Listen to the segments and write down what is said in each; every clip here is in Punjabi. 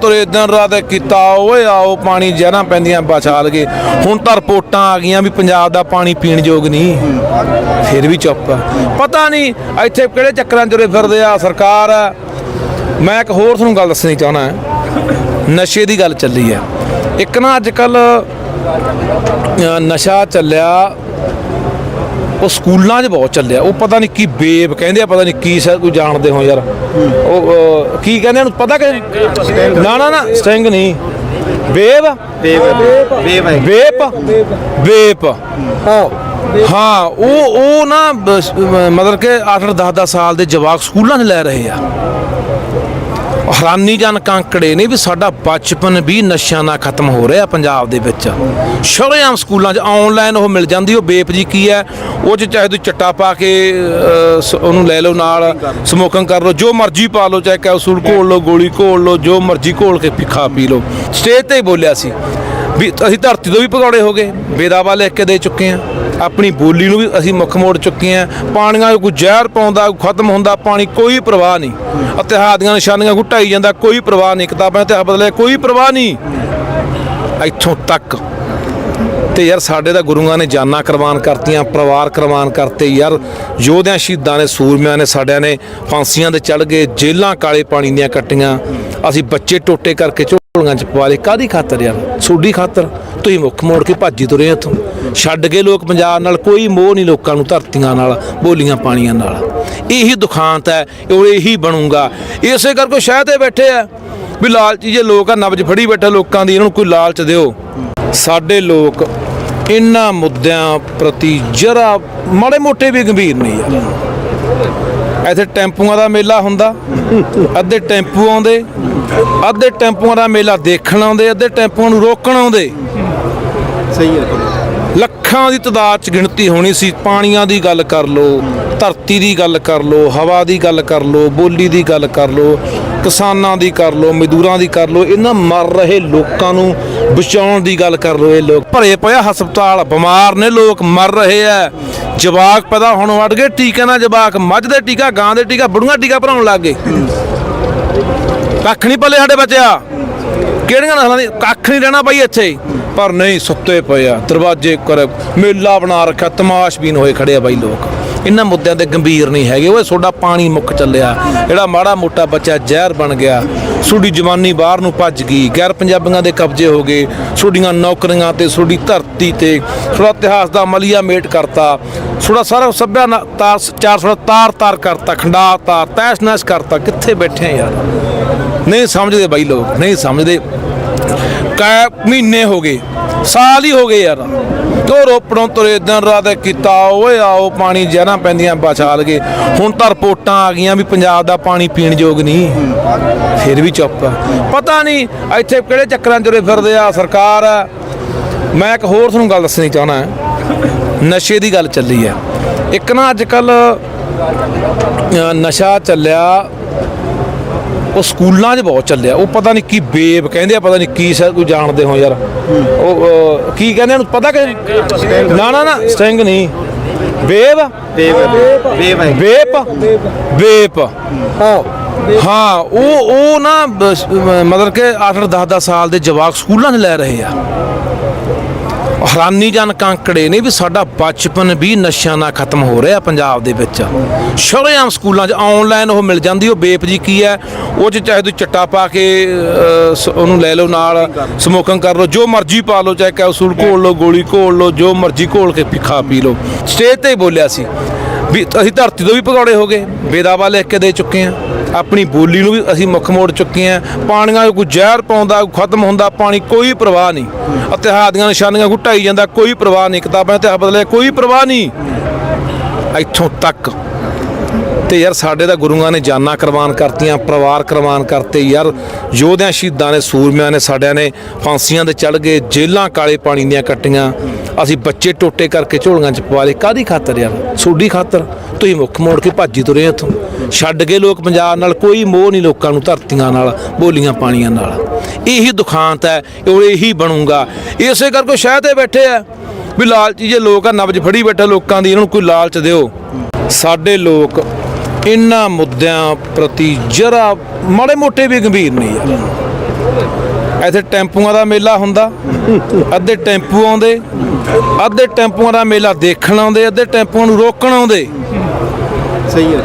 ਤੁਰੇ ਦਿਨ ਰਾਤ ਕੀਤਾ, ਓਏ ਆਓ ਪਾਣੀ ਜ਼ਹਿਰਾਂ ਪੈਂਦੀਆਂ ਬਚਾ ਲਗੇ ਹੁਣ ਤਾਂ ਰਿਪੋਰਟਾਂ ਆ ਗਈਆਂ ਵੀ ਪੰਜਾਬ ਦਾ ਪਾਣੀ ਪੀਣ ਯੋਗ ਨਹੀਂ। ਫਿਰ ਵੀ ਚੁੱਪ। ਪਤਾ ਨਹੀਂ ਇੱਥੇ ਕਿਹੜੇ ਚੱਕਰਾਂ 'ਚ ਫਿਰਦੇ ਆ ਸਰਕਾਰ। ਆ ਮੈਂ ਇੱਕ ਹੋਰ ਤੁਹਾਨੂੰ ਗੱਲ ਦੱਸਣੀ ਚਾਹਣਾ ਨਸ਼ੇ ਦੀ ਗੱਲ ਚੱਲੀ ਹੈ। ਇੱਕ ਨਾ ਅੱਜ ਕੱਲ ਨਸ਼ਾ ਚੱਲਿਆ। ਉਹ ਸਕੂਲਾਂ 'ਚ ਬਹੁਤ ਚੱਲਿਆ। ਉਹ ਪਤਾ ਨਹੀਂ ਕੀ ਬੇਬ ਕਹਿੰਦੇ ਆ ਪਤਾ ਨਹੀਂ ਕੀ ਸ਼ਾਇਦ ਕੋਈ ਜਾਣਦੇ ਹੋ ਯਾਰ। ਉਹ ਅਹ, ਕੀ ਕਹਿੰਦੇ ਉਹਨੂੰ ਪਤਾ ਕਿ ਨਾ ਨਾ ਨਾ ਸਟਿੰਗ ਨਹੀਂ। ਬੇਬ? ਬੇਬ ਹੈ ਵੇਪ ਵੇਪ ਹਾਂ। ਉਹ ਉਹ ਨਾ ਬਸ, ਅਹ, ਮਤਲਬ ਕਿ 8 10 10 ਸਾਲ ਦੇ ਜਵਾਕ ਸਕੂਲਾਂ 'ਚ ਲੈ ਰਹੇ ਆ। ਹੈਰਾਨੀ ਜਨ ਕਾਂਕੜੇ ਨੇ ਵੀ ਸਾਡਾ ਬਚਪਨ ਵੀ ਨਸ਼ਿਆਂ ਨਾਲ ਖਤਮ ਹੋ ਰਿਹਾ ਪੰਜਾਬ ਦੇ ਵਿੱਚ। ਸ਼ਰੇਆਮ ਸਕੂਲਾਂ 'ਚ ਆਨਲਾਈਨ ਉਹ ਮਿਲ ਜਾਂਦੀ, ਉਹ ਬੇਪ ਜੀ ਕੀ ਹੈ, ਉਹ 'ਚ ਚਾਹੇ ਤੁਸੀਂ ਚੱਟਾ ਪਾ ਕੇ ਉਹਨੂੰ ਲੈ ਲਓ ਨਾਲ, ਸਮੋਕਿੰਗ ਕਰ ਲਓ, ਜੋ ਮਰਜ਼ੀ ਪਾ ਲਓ, ਚਾਹੇ ਕੈਪਸੂਲ ਘੋਲ ਲਓ, ਗੋਲੀ ਘੋਲ ਲਓ, ਜੋ ਮਰਜ਼ੀ ਘੋਲ ਕੇ ਪੀ- ਖਾ ਪੀ ਲਓ। ਸਟੇਜ ਤੇ ਹੀ ਬੋਲਿਆ ਸੀ। ਵੀ ਅਸੀਂ ਧਰਤੀ ਤੋਂ ਵੀ ਭਗੌੜੇ ਹੋ ਗਏ। ਬੇਦਾਵਾ ਲਿਖ ਕੇ ਦੇ ਚੁੱਕੇ ਆ ਆਪਣੀ ਬੋਲੀ ਨੂੰ ਵੀ ਅਸੀਂ ਮੁੱਖ ਮੋੜ ਚੁੱਕੇ ਆ ਪਾਣੀਆਂ 'ਚ ਕੋਈ ਜ਼ਹਿਰ ਪਾਉਂਦਾ ਖਤਮ ਹੁੰਦਾ, ਪਾਣੀ ਕੋਈ ਪ੍ਰਵਾਹ ਨਹੀਂ। ਇਤਿਹਾਸ ਦੀਆਂ ਨਿਸ਼ਾਨੀਆਂ ਘੁਟਾਈ ਜਾਂਦਾ, ਕੋਈ ਪ੍ਰਵਾਹ ਨਹੀਂ। ਕਿਤਾਬਾਂ ਤੇ ਬਦਲੇ ਕੋਈ ਪ੍ਰਵਾਹ ਨਹੀਂ। ਇੱਥੋਂ ਤੱਕ। ਤੇ ਯਾਰ ਸਾਡੇ ਤਾਂ ਗੁਰੂਆਂ ਨੇ ਜਾਨਾਂ ਕੁਰਬਾਨ ਕਰਤੀਆਂ, ਪਰਿਵਾਰ ਕੁਰਬਾਨ ਕਰਤੇ। ਯਾਰ ਯੋਧਿਆਂ ਸ਼ਹੀਦਾਂ ਨੇ, ਸੂਰਮਿਆਂ ਨੇ, ਸਾਡਿਆਂ ਨੇ ਫਾਂਸੀਆਂ ਦੇ ਚੜ ਗਏ ਜੇਲਾਂ ਕਾਲੇ ਪਾਣੀ ਦੀਆਂ ਕੱਟੀਆਂ। ਅਸੀਂ ਬੱਚੇ ਟੋਟੇ ਕਰਕੇ ਝੋਲੀਆਂ ਚ ਪਵਾ ਲਏ। ਕਾਦੀ ਖਾਤਰ ਯਾਰ? ਸੋਡੀ ਖਾਤਰ। ਤੁਸੀਂ ਮੁੱਖ ਮੋੜ ਕੇ ਭੱਜੀ ਤੁਰੇ ਇੱਥੋਂ। ਛੱਡ ਕੇ ਲੋਕ ਪੰਜਾਬ ਨਾਲ ਕੋਈ ਮੋਹ ਨਹੀਂ ਲੋਕਾਂ ਨੂੰ ਧਰਤੀਆਂ ਨਾਲ, ਬੋਲੀਆਂ ਪਾਣੀਆਂ ਨਾਲ। ਇਹੀ ਦੁਖਾਂਤ ਹੈ, ਉਹ ਇਹੀ ਬਣੂਗਾ। ਇਸੇ ਕਰਕੇ ਸ਼ਹਿਰ ਤੇ ਬੈਠੇ ਆ। ਵੀ ਲਾਲਚੀ ਜੇ ਲੋਕ ਆ, ਨਬਜ ਫੜੀ ਬੈਠੇ ਲੋਕਾਂ ਦੀ, ਇਹਨਾਂ ਨੂੰ ਕੋਈ ਲਾਲਚ ਦਿਓ। ਸਾਡੇ ਲੋਕ ਇਹਨਾਂ ਮੁੱਦਿਆਂ ਪ੍ਰਤੀ ਜਰਾ ਮਾੜੇ ਮੋਟੇ ਵੀ ਗੰਭੀਰ ਨਹੀਂ ਯਾਰ ਇੱਥੇ ਟੈਂਪੂਆਂ ਦਾ ਮੇਲਾ ਹੁੰਦਾ। ਅੱਧੇ ਟੈਂਪੂ ਆਉਂਦੇ ਅੱਧੇ ਟੈਂਪੂਆਂ ਦਾ ਮੇਲਾ ਦੇਖਣ ਆਉਂਦੇ ਅੱਧੇ ਟੈਂਪੂਆਂ ਨੂੰ ਰੋਕਣ ਆਉਂਦੇ। ਸਹੀ ਹੈ। ਲੱਖਾਂ ਦੀ ਤਦਾਦ ਚ ਗਿਣਤੀ ਹੋਣੀ ਸੀ ਪਾਣੀਆਂ ਦੀ ਗੱਲ ਕਰ ਲੋ ਧਰਤੀ ਦੀ ਗੱਲ ਕਰ ਲੋ ਹਵਾ ਦੀ ਗੱਲ ਕਰ ਲੋ ਬੋਲੀ ਦੀ ਗੱਲ ਕਰ ਲੋ ਕਿਸਾਨਾਂ ਦੀ ਕਰ ਲੋ ਮਜ਼ਦੂਰਾਂ ਦੀ ਕਰ ਲੋ ਇਹਨਾਂ ਮਰ ਰਹੇ ਲੋਕਾਂ ਨੂੰ ਬਚਾਉਣ ਦੀ ਗੱਲ ਕਰ ਲੋ ਇਹ ਲੋਕ। ਭਰੇ ਪਿਆ ਹਸਪਤਾਲ ਬਿਮਾਰ ਨੇ ਲੋਕ ਮਰ ਰਹੇ ਆ ਜਵਾਕ ਪੈਦਾ ਹੋਣ ਵੜ ਗਏ ਟੀਕੇ ਨਾਲ ਜਵਾਕ, ਮੱਝ ਦੇ ਟੀਕਾ, ਗਾਂ ਦੇ ਟੀਕਾ, ਬੁੜੀਆਂ ਟੀਕਾ ਭਰਾਉਣ ਲੱਗ ਗਏ। ਕੱਖ ਨਹੀਂ ਪੱਲੇ ਸਾਡੇ ਬੱਚਿਆ। ਕਿਹੜੀਆਂ ਨਸਲਾਂ ਦੀ ਕੱਖ ਨਹੀਂ ਰਹਿਣਾ ਬਾਈ ਇੱਥੇ। ਪਰ ਨਹੀਂ, ਸੁੱਤੇ ਪਏ ਆ, ਦਰਵਾਜ਼ੇ ਕਰ ਮੇਲਾ ਬਣਾ ਰੱਖਿਆ ਤਮਾਸ਼ਬੀਨ ਹੋਏ ਖੜੇ ਆ ਬਾਈ ਲੋਕ। ਇਹਨਾਂ ਮੁੱਦਿਆਂ ਤੇ ਗੰਭੀਰ ਨਹੀਂ ਹੈਗੇ। ਓਏ ਤੁਹਾਡਾ ਪਾਣੀ ਮੁੱਕ ਚੱਲਿਆ। ਜਿਹੜਾ ਮਾੜਾ ਮੋਟਾ ਬੱਚਾ ਜ਼ਹਿਰ ਬਣ ਗਿਆ ਤੁਹਾਡੀ ਜਵਾਨੀ ਬਾਹਰ ਨੂੰ ਭੱਜ ਗਈ, ਗੈਰ ਪੰਜਾਬੀਆਂ ਦੇ ਕਬਜ਼ੇ ਹੋ ਗਏ ਤੁਹਾਡੀਆਂ ਨੌਕਰੀਆਂ ਤੇ ਤੁਹਾਡੀ ਧਰਤੀ ਤੇ ਤੁਹਾਡਾ ਇਤਿਹਾਸ ਦਾ ਮਲੀਆ ਮੇਟ ਕਰਤਾ ਤੁਹਾਡਾ ਸਾਰਾ ਸੱਭਿਆ ਤਾਰ ਚਾਰ ਸੌ ਤਾਰ ਤਾਰ ਕਰਤਾ ਖੰਡਾਤਾ ਤੈਸ਼ ਨੈਸ਼ ਕਰਤਾ, ਕਿੱਥੇ ਬੈਠੇ ਯਾਰ? ਨਹੀਂ ਸਮਝਦੇ ਬਾਈ ਲੋਕ, ਨਹੀਂ ਸਮਝਦੇ। ਕੈ ਮਹੀਨੇ ਹੋ ਗਏ, ਸਾਲ ਹੀ ਹੋ ਗਏ ਯਾਰ। ਉਹ ਰੋਪੜੋਂ ਤੁਰੇ, ਦਿਨ ਰਾਤ ਕੀਤਾ, ਓਏ ਆਓ, ਪਾਣੀ ਜ਼ਹਿਰਾਂ ਪੈਂਦੀਆਂ ਬਚਾ ਲਗੇ ਹੁਣ ਤਾਂ ਰਿਪੋਰਟਾਂ ਆ ਗਈਆਂ ਵੀ ਪੰਜਾਬ ਦਾ ਪਾਣੀ ਪੀਣ ਯੋਗ ਨਹੀਂ। ਫਿਰ ਵੀ ਚੁੱਪ ਆ। ਪਤਾ ਨਹੀਂ, ਇੱਥੇ ਕਿਹੜੇ ਚੱਕਰਾਂ 'ਚ ਫਿਰਦੇ ਆ, ਸਰਕਾਰ ਆ। ਮੈਂ ਇੱਕ ਹੋਰ ਤੁਹਾਨੂੰ ਗੱਲ ਦੱਸਣੀ ਚਾਹਣਾ ਨਸ਼ੇ ਦੀ ਗੱਲ ਚੱਲੀ ਹੈ। ਇੱਕ ਨਾ ਅੱਜ ਕੱਲ ਨਸ਼ਾ ਚੱਲਿਆ ਉਹ ਸਕੂਲਾਂ 'ਚ ਬਹੁਤ ਚੱਲਿਆ। ਉਹ ਪਤਾ ਨਹੀਂ ਕੀ ਬੇਬ ਕਹਿੰਦੇ ਆ ਪਤਾ ਨਹੀਂ ਕੀ ਸ਼ਾਇਦ ਕੋਈ ਜਾਣਦੇ ਹੋ ਯਾਰ। ਉਹ ਕੀ ਕਹਿੰਦੇ ਉਹਨੂੰ ਪਤਾ ਕਿ ਨਾ ਨਾ ਨਾ ਸਟਿੰਗ ਨਹੀਂ। ਬੇਬ? ਬੇਬ ਬੇਬ ਹੈ। ਹਾਂ ਉਹ ਉਹ ਨਾ ਮਤਲਬ ਕਿ 8 10 10 ਸਾਲ ਦੇ ਜਵਾਕ ਸਕੂਲਾਂ 'ਚ ਲੈ ਰਹੇ ਆ। ਹੈਰਾਨੀਜਨਕ ਅੰਕੜੇ ਨੇ ਵੀ ਸਾਡਾ ਬਚਪਨ ਵੀ ਨਸ਼ਿਆਂ ਨਾਲ ਖਤਮ ਹੋ ਰਿਹਾ ਪੰਜਾਬ ਦੇ ਵਿੱਚ। ਸ਼ਰੇਆਮ ਸਕੂਲਾਂ 'ਚ ਆਨਲਾਈਨ ਉਹ ਮਿਲ ਜਾਂਦੀ, ਉਹ ਬੇਪ ਜੀ ਕੀ ਹੈ? ਉਹ 'ਚ ਚਾਹੇ ਤੁਸੀਂ ਚੱਟਾ ਪਾ ਕੇ ਉਹਨੂੰ ਲੈ ਲਓ ਨਾਲ ਸਮੋਕਿੰਗ ਕਰ ਲਓ, ਜੋ ਮਰਜ਼ੀ ਪਾ ਲਓ, ਚਾਹੇ ਕੈਪਸੂਲ ਘੋਲ ਲਓ, ਗੋਲੀ ਘੋਲ ਲਓ, ਜੋ ਮਰਜ਼ੀ ਘੋਲ ਕੇ ਪੀ- ਖਾ ਪੀ ਲਓ। ਸਟੇਜ ਤੇ ਹੀ ਬੋਲਿਆ ਸੀ। ਵੀ ਅਸੀਂ ਧਰਤੀ ਤੋਂ ਵੀ ਭਗੌੜੇ ਹੋ ਗਏ। ਬੇਦਾਵਾ ਲਿਖ ਕੇ ਦੇ ਚੁੱਕੇ ਆ ਆਪਣੀ ਬੋਲੀ ਨੂੰ ਵੀ ਅਸੀਂ ਮੁੱਖ ਮੋੜ ਚੁੱਕੇ ਆ ਪਾਣੀਆਂ ਨੂੰ ਕੋਈ ਜ਼ਹਿਰ ਪਾਉਂਦਾ ਖਤਮ ਹੁੰਦਾ, ਪਾਣੀ ਕੋਈ ਪ੍ਰਵਾਹ ਨਹੀਂ। ਇਤਿਹਾਸ ਦੀਆਂ ਨਿਸ਼ਾਨੀਆਂ ਘੁਟਾਈ ਜਾਂਦਾ, ਕੋਈ ਪ੍ਰਵਾਹ ਨਹੀਂ। ਕਿਤਾਬਾਂ ਇਤਿਹਾਸ ਬਦਲੇ ਕੋਈ ਪ੍ਰਵਾਹ ਨਹੀਂ। ਇੱਥੋਂ ਤੱਕ ਤੇ ਯਾਰ ਸਾਡੇ ਦਾ ਗੁਰੂਆਂ ਨੇ ਜਾਨਾਂ ਕੁਰਬਾਨ ਕਰਤੀਆਂ, ਪਰਿਵਾਰ ਕੁਰਬਾਨ ਕਰਤੇ ਯਾਰ। ਯੋਧਿਆਂ ਸ਼ਹੀਦਾਂ ਨੇ ਸੂਰਮਿਆਂ ਨੇ, ਸਾਡਿਆਂ ਨੇ ਫਾਂਸੀਆਂ ਦੇ ਚੜ ਗਏ, ਜੇਲਾਂ ਕਾਲੇ ਪਾਣੀ ਦੀਆਂ ਕੱਟੀਆਂ। ਅਸੀਂ ਬੱਚੇ ਟੋਟੇ ਕਰਕੇ ਝੋਲੀਆਂ ਚ ਪਵਾ ਲਏ। ਕਾਦੀ ਖਾਤਰ ਯਾਰ? ਸੋਡੀ ਖਾਤਰ। ਤੁਸੀਂ ਮੁੱਖ ਮੋੜ ਕੇ ਭੱਜੀ ਤੁਰੇ ਇੱਥੋਂ। ਛੱਡ ਗਏ ਲੋਕ ਪੰਜਾਬ ਨਾਲ, ਕੋਈ ਮੋਹ ਨਹੀਂ ਲੋਕਾਂ ਨੂੰ ਧਰਤੀਆਂ ਨਾਲ, ਬੋਲੀਆਂ ਪਾਣੀਆਂ ਨਾਲ। ਇਹੀ ਦੁਖਾਂਤ ਹੈ, ਉਹ ਇਹੀ ਬਣੂਗਾ। ਇਸੇ ਕਰਕੇ ਸ਼ਹਿਰ ਤੇ ਬੈਠੇ ਆ। ਵੀ ਲਾਲਚੀ ਜੇ ਲੋਕ ਆ, ਨਬਜ ਫੜੀ ਬੈਠੇ ਲੋਕਾਂ ਦੀ, ਇਹਨਾਂ ਨੂੰ ਕੋਈ ਲਾਲਚ ਦਿਓ। ਸਾਡੇ ਲੋਕ ਇਹਨਾਂ ਮੁੱਦਿਆਂ ਪ੍ਰਤੀ ਜਰਾ ਮਾੜੇ ਮੋਟੇ ਵੀ ਗੰਭੀਰ ਨਹੀਂ ਯਾਰ ਇੱਥੇ ਟੈਂਪੂਆਂ ਦਾ ਮੇਲਾ ਹੁੰਦਾ, ਅੱਧੇ ਟੈਂਪੂ ਆਉਂਦੇ, ਅੱਧੇ ਟੈਂਪੂਆਂ ਦਾ ਮੇਲਾ ਦੇਖਣ ਆਉਂਦੇ, ਅੱਧੇ ਟੈਂਪੂਆਂ ਨੂੰ ਰੋਕਣ ਆਉਂਦੇ। ਸਹੀ ਹੈ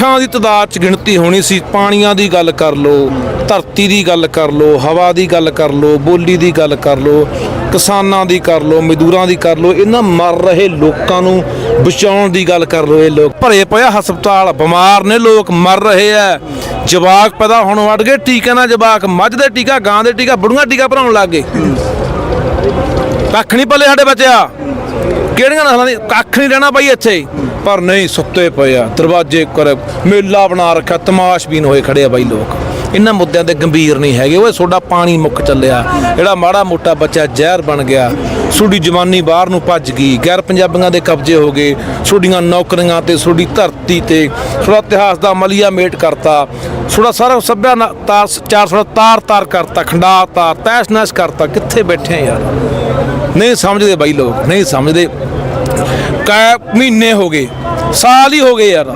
ਤੁਹਾਡੀ ਦੀ ਤਦਾਦ ਚ ਗਿਣਤੀ ਹੋਣੀ ਸੀ, ਪਾਣੀਆਂ ਦੀ ਗੱਲ ਕਰ ਲੋ ਧਰਤੀ ਦੀ ਗੱਲ ਕਰ ਲੋ ਹਵਾ ਦੀ ਗੱਲ ਕਰ ਲੋ ਬੋਲੀ ਦੀ ਗੱਲ ਕਰ ਲੋ ਕਿਸਾਨਾਂ ਦੀ ਕਰ ਲੋ ਮਜ਼ਦੂਰਾਂ ਦੀ ਕਰ ਲੋ ਇਹਨਾਂ ਮਰ ਰਹੇ ਲੋਕਾਂ ਨੂੰ ਬਚਾਉਣ ਦੀ ਗੱਲ ਕਰ ਲੋ ਇਹ ਲੋਕ। ਭਰੇ ਪਿਆ ਹਸਪਤਾਲ, ਬਿਮਾਰ ਨੇ ਲੋਕ, ਮਰ ਰਹੇ ਆ। ਜਵਾਕ ਪੈਦਾ ਹੁਣ ਵੜ ਗਏ ਟੀਕੇ ਨਾਲ ਜਵਾਕ, ਮੱਝ ਦੇ ਟੀਕਾ, ਗਾਂ ਦੇ ਟੀਕਾ, ਬੁੜੀਆਂ ਟੀਕਾ ਭਰਾਉਣ ਲੱਗ ਗਏ। ਕੱਖ ਨਹੀਂ ਪੱਲੇ ਸਾਡੇ ਬੱਚਿਆ। ਕਿਹੜੀਆਂ ਨਸਲਾਂ ਦੀ, ਕੱਖ ਨਹੀਂ ਰਹਿਣਾ ਬਾਈ ਇੱਥੇ। ਪਰ ਨਹੀਂ ਸੁੱਤੇ ਪਏ ਆ। ਦਰਵਾਜ਼ੇ ਕਰ ਮੇਲਾ ਬਣਾ ਰੱਖਿਆ ਤਮਾਸ਼ਬੀਨ ਹੋਏ ਖੜੇ ਆ ਬਾਈ ਲੋਕ। ਇਹਨਾਂ ਮੁੱਦਿਆਂ ਤੇ ਗੰਭੀਰ ਨਹੀਂ ਹੈਗੇ। ਓਏ ਤੁਹਾਡਾ ਪਾਣੀ ਮੁੱਕ ਚੱਲਿਆ। ਜਿਹੜਾ ਮਾੜਾ ਮੋਟਾ ਬੱਚਾ ਜ਼ਹਿਰ ਬਣ ਗਿਆ ਤੁਹਾਡੀ ਜਵਾਨੀ ਬਾਹਰ ਨੂੰ ਭੱਜ ਗਈ। ਗੈਰ ਪੰਜਾਬੀਆਂ ਦੇ ਕਬਜ਼ੇ ਹੋ ਗਏ। ਤੁਹਾਡੀਆਂ ਨੌਕਰੀਆਂ ਤੇ ਤੁਹਾਡੀ ਧਰਤੀ ਤੇ ਤੁਹਾਡਾ ਇਤਿਹਾਸ ਦਾ ਮਲੀਆ ਮੇਟ ਕਰਤਾ। ਤੁਹਾਡਾ ਸਾਰਾ ਸੱਭਿਆ ਤਾਰ ਚਾਰ ਸੌ ਤਾਰ ਤਾਰ ਕਰਤਾ, ਖੰਡਾ ਤਾਰ, ਤੈਸ਼ ਨੈਸ਼ ਕਰਤਾ। ਕਿੱਥੇ ਬੈਠੇ ਯਾਰ? ਨਹੀਂ ਸਮਝਦੇ ਬਾਈ ਲੋਕ, ਨਹੀਂ ਸਮਝਦੇ। ਕੈ ਮਹੀਨੇ ਹੋ ਗਏ, ਸਾਲ ਹੀ ਹੋ ਗਏ ਯਾਰ।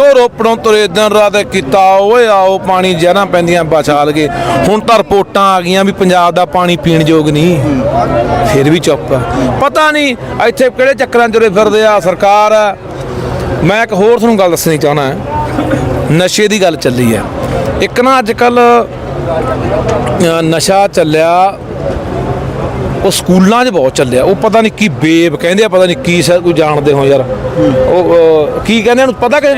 ਉਹ ਰੋਪੜੋਂ ਤੁਰੇ, ਦਿਨ ਰਾਤ ਕੀਤਾ, ਓਏ ਆਓ, ਪਾਣੀ ਜ਼ਹਿਰਾਂ ਪੈਂਦੀਆਂ ਬਚਾਲ ਗਏ ਹੁਣ ਤਾਂ ਰਿਪੋਰਟਾਂ ਆ ਗਈਆਂ ਵੀ ਪੰਜਾਬ ਦਾ ਪਾਣੀ ਪੀਣ ਯੋਗ ਨਹੀਂ। ਫਿਰ ਵੀ ਚੁੱਪ ਪਤਾ ਨਹੀਂ, ਇੱਥੇ ਕਿਹੜੇ ਚੱਕਰਾਂ 'ਚ ਫਿਰਦੇ ਆ ਸਰਕਾਰ। ਆ ਮੈਂ ਇੱਕ ਹੋਰ ਤੁਹਾਨੂੰ ਗੱਲ ਦੱਸਣੀ ਚਾਹਣਾ ਨਸ਼ੇ ਦੀ ਗੱਲ ਚੱਲੀ ਹੈ। ਇੱਕ ਨਾ ਅੱਜ ਕੱਲ ਨਸ਼ਾ ਚੱਲਿਆ। ਉਹ ਸਕੂਲਾਂ 'ਚ ਬਹੁਤ ਚੱਲਿਆ। ਉਹ ਪਤਾ ਨਹੀਂ ਕੀ ਬੇਬ ਕਹਿੰਦੇ ਆ ਪਤਾ ਨਹੀਂ ਕੀ ਸ਼ਾਇਦ ਕੋਈ ਜਾਣਦੇ ਹੋ ਯਾਰ। ਉਹ ਅਹ, ਕੀ ਕਹਿੰਦੇ ਉਹਨੂੰ ਪਤਾ ਕਿ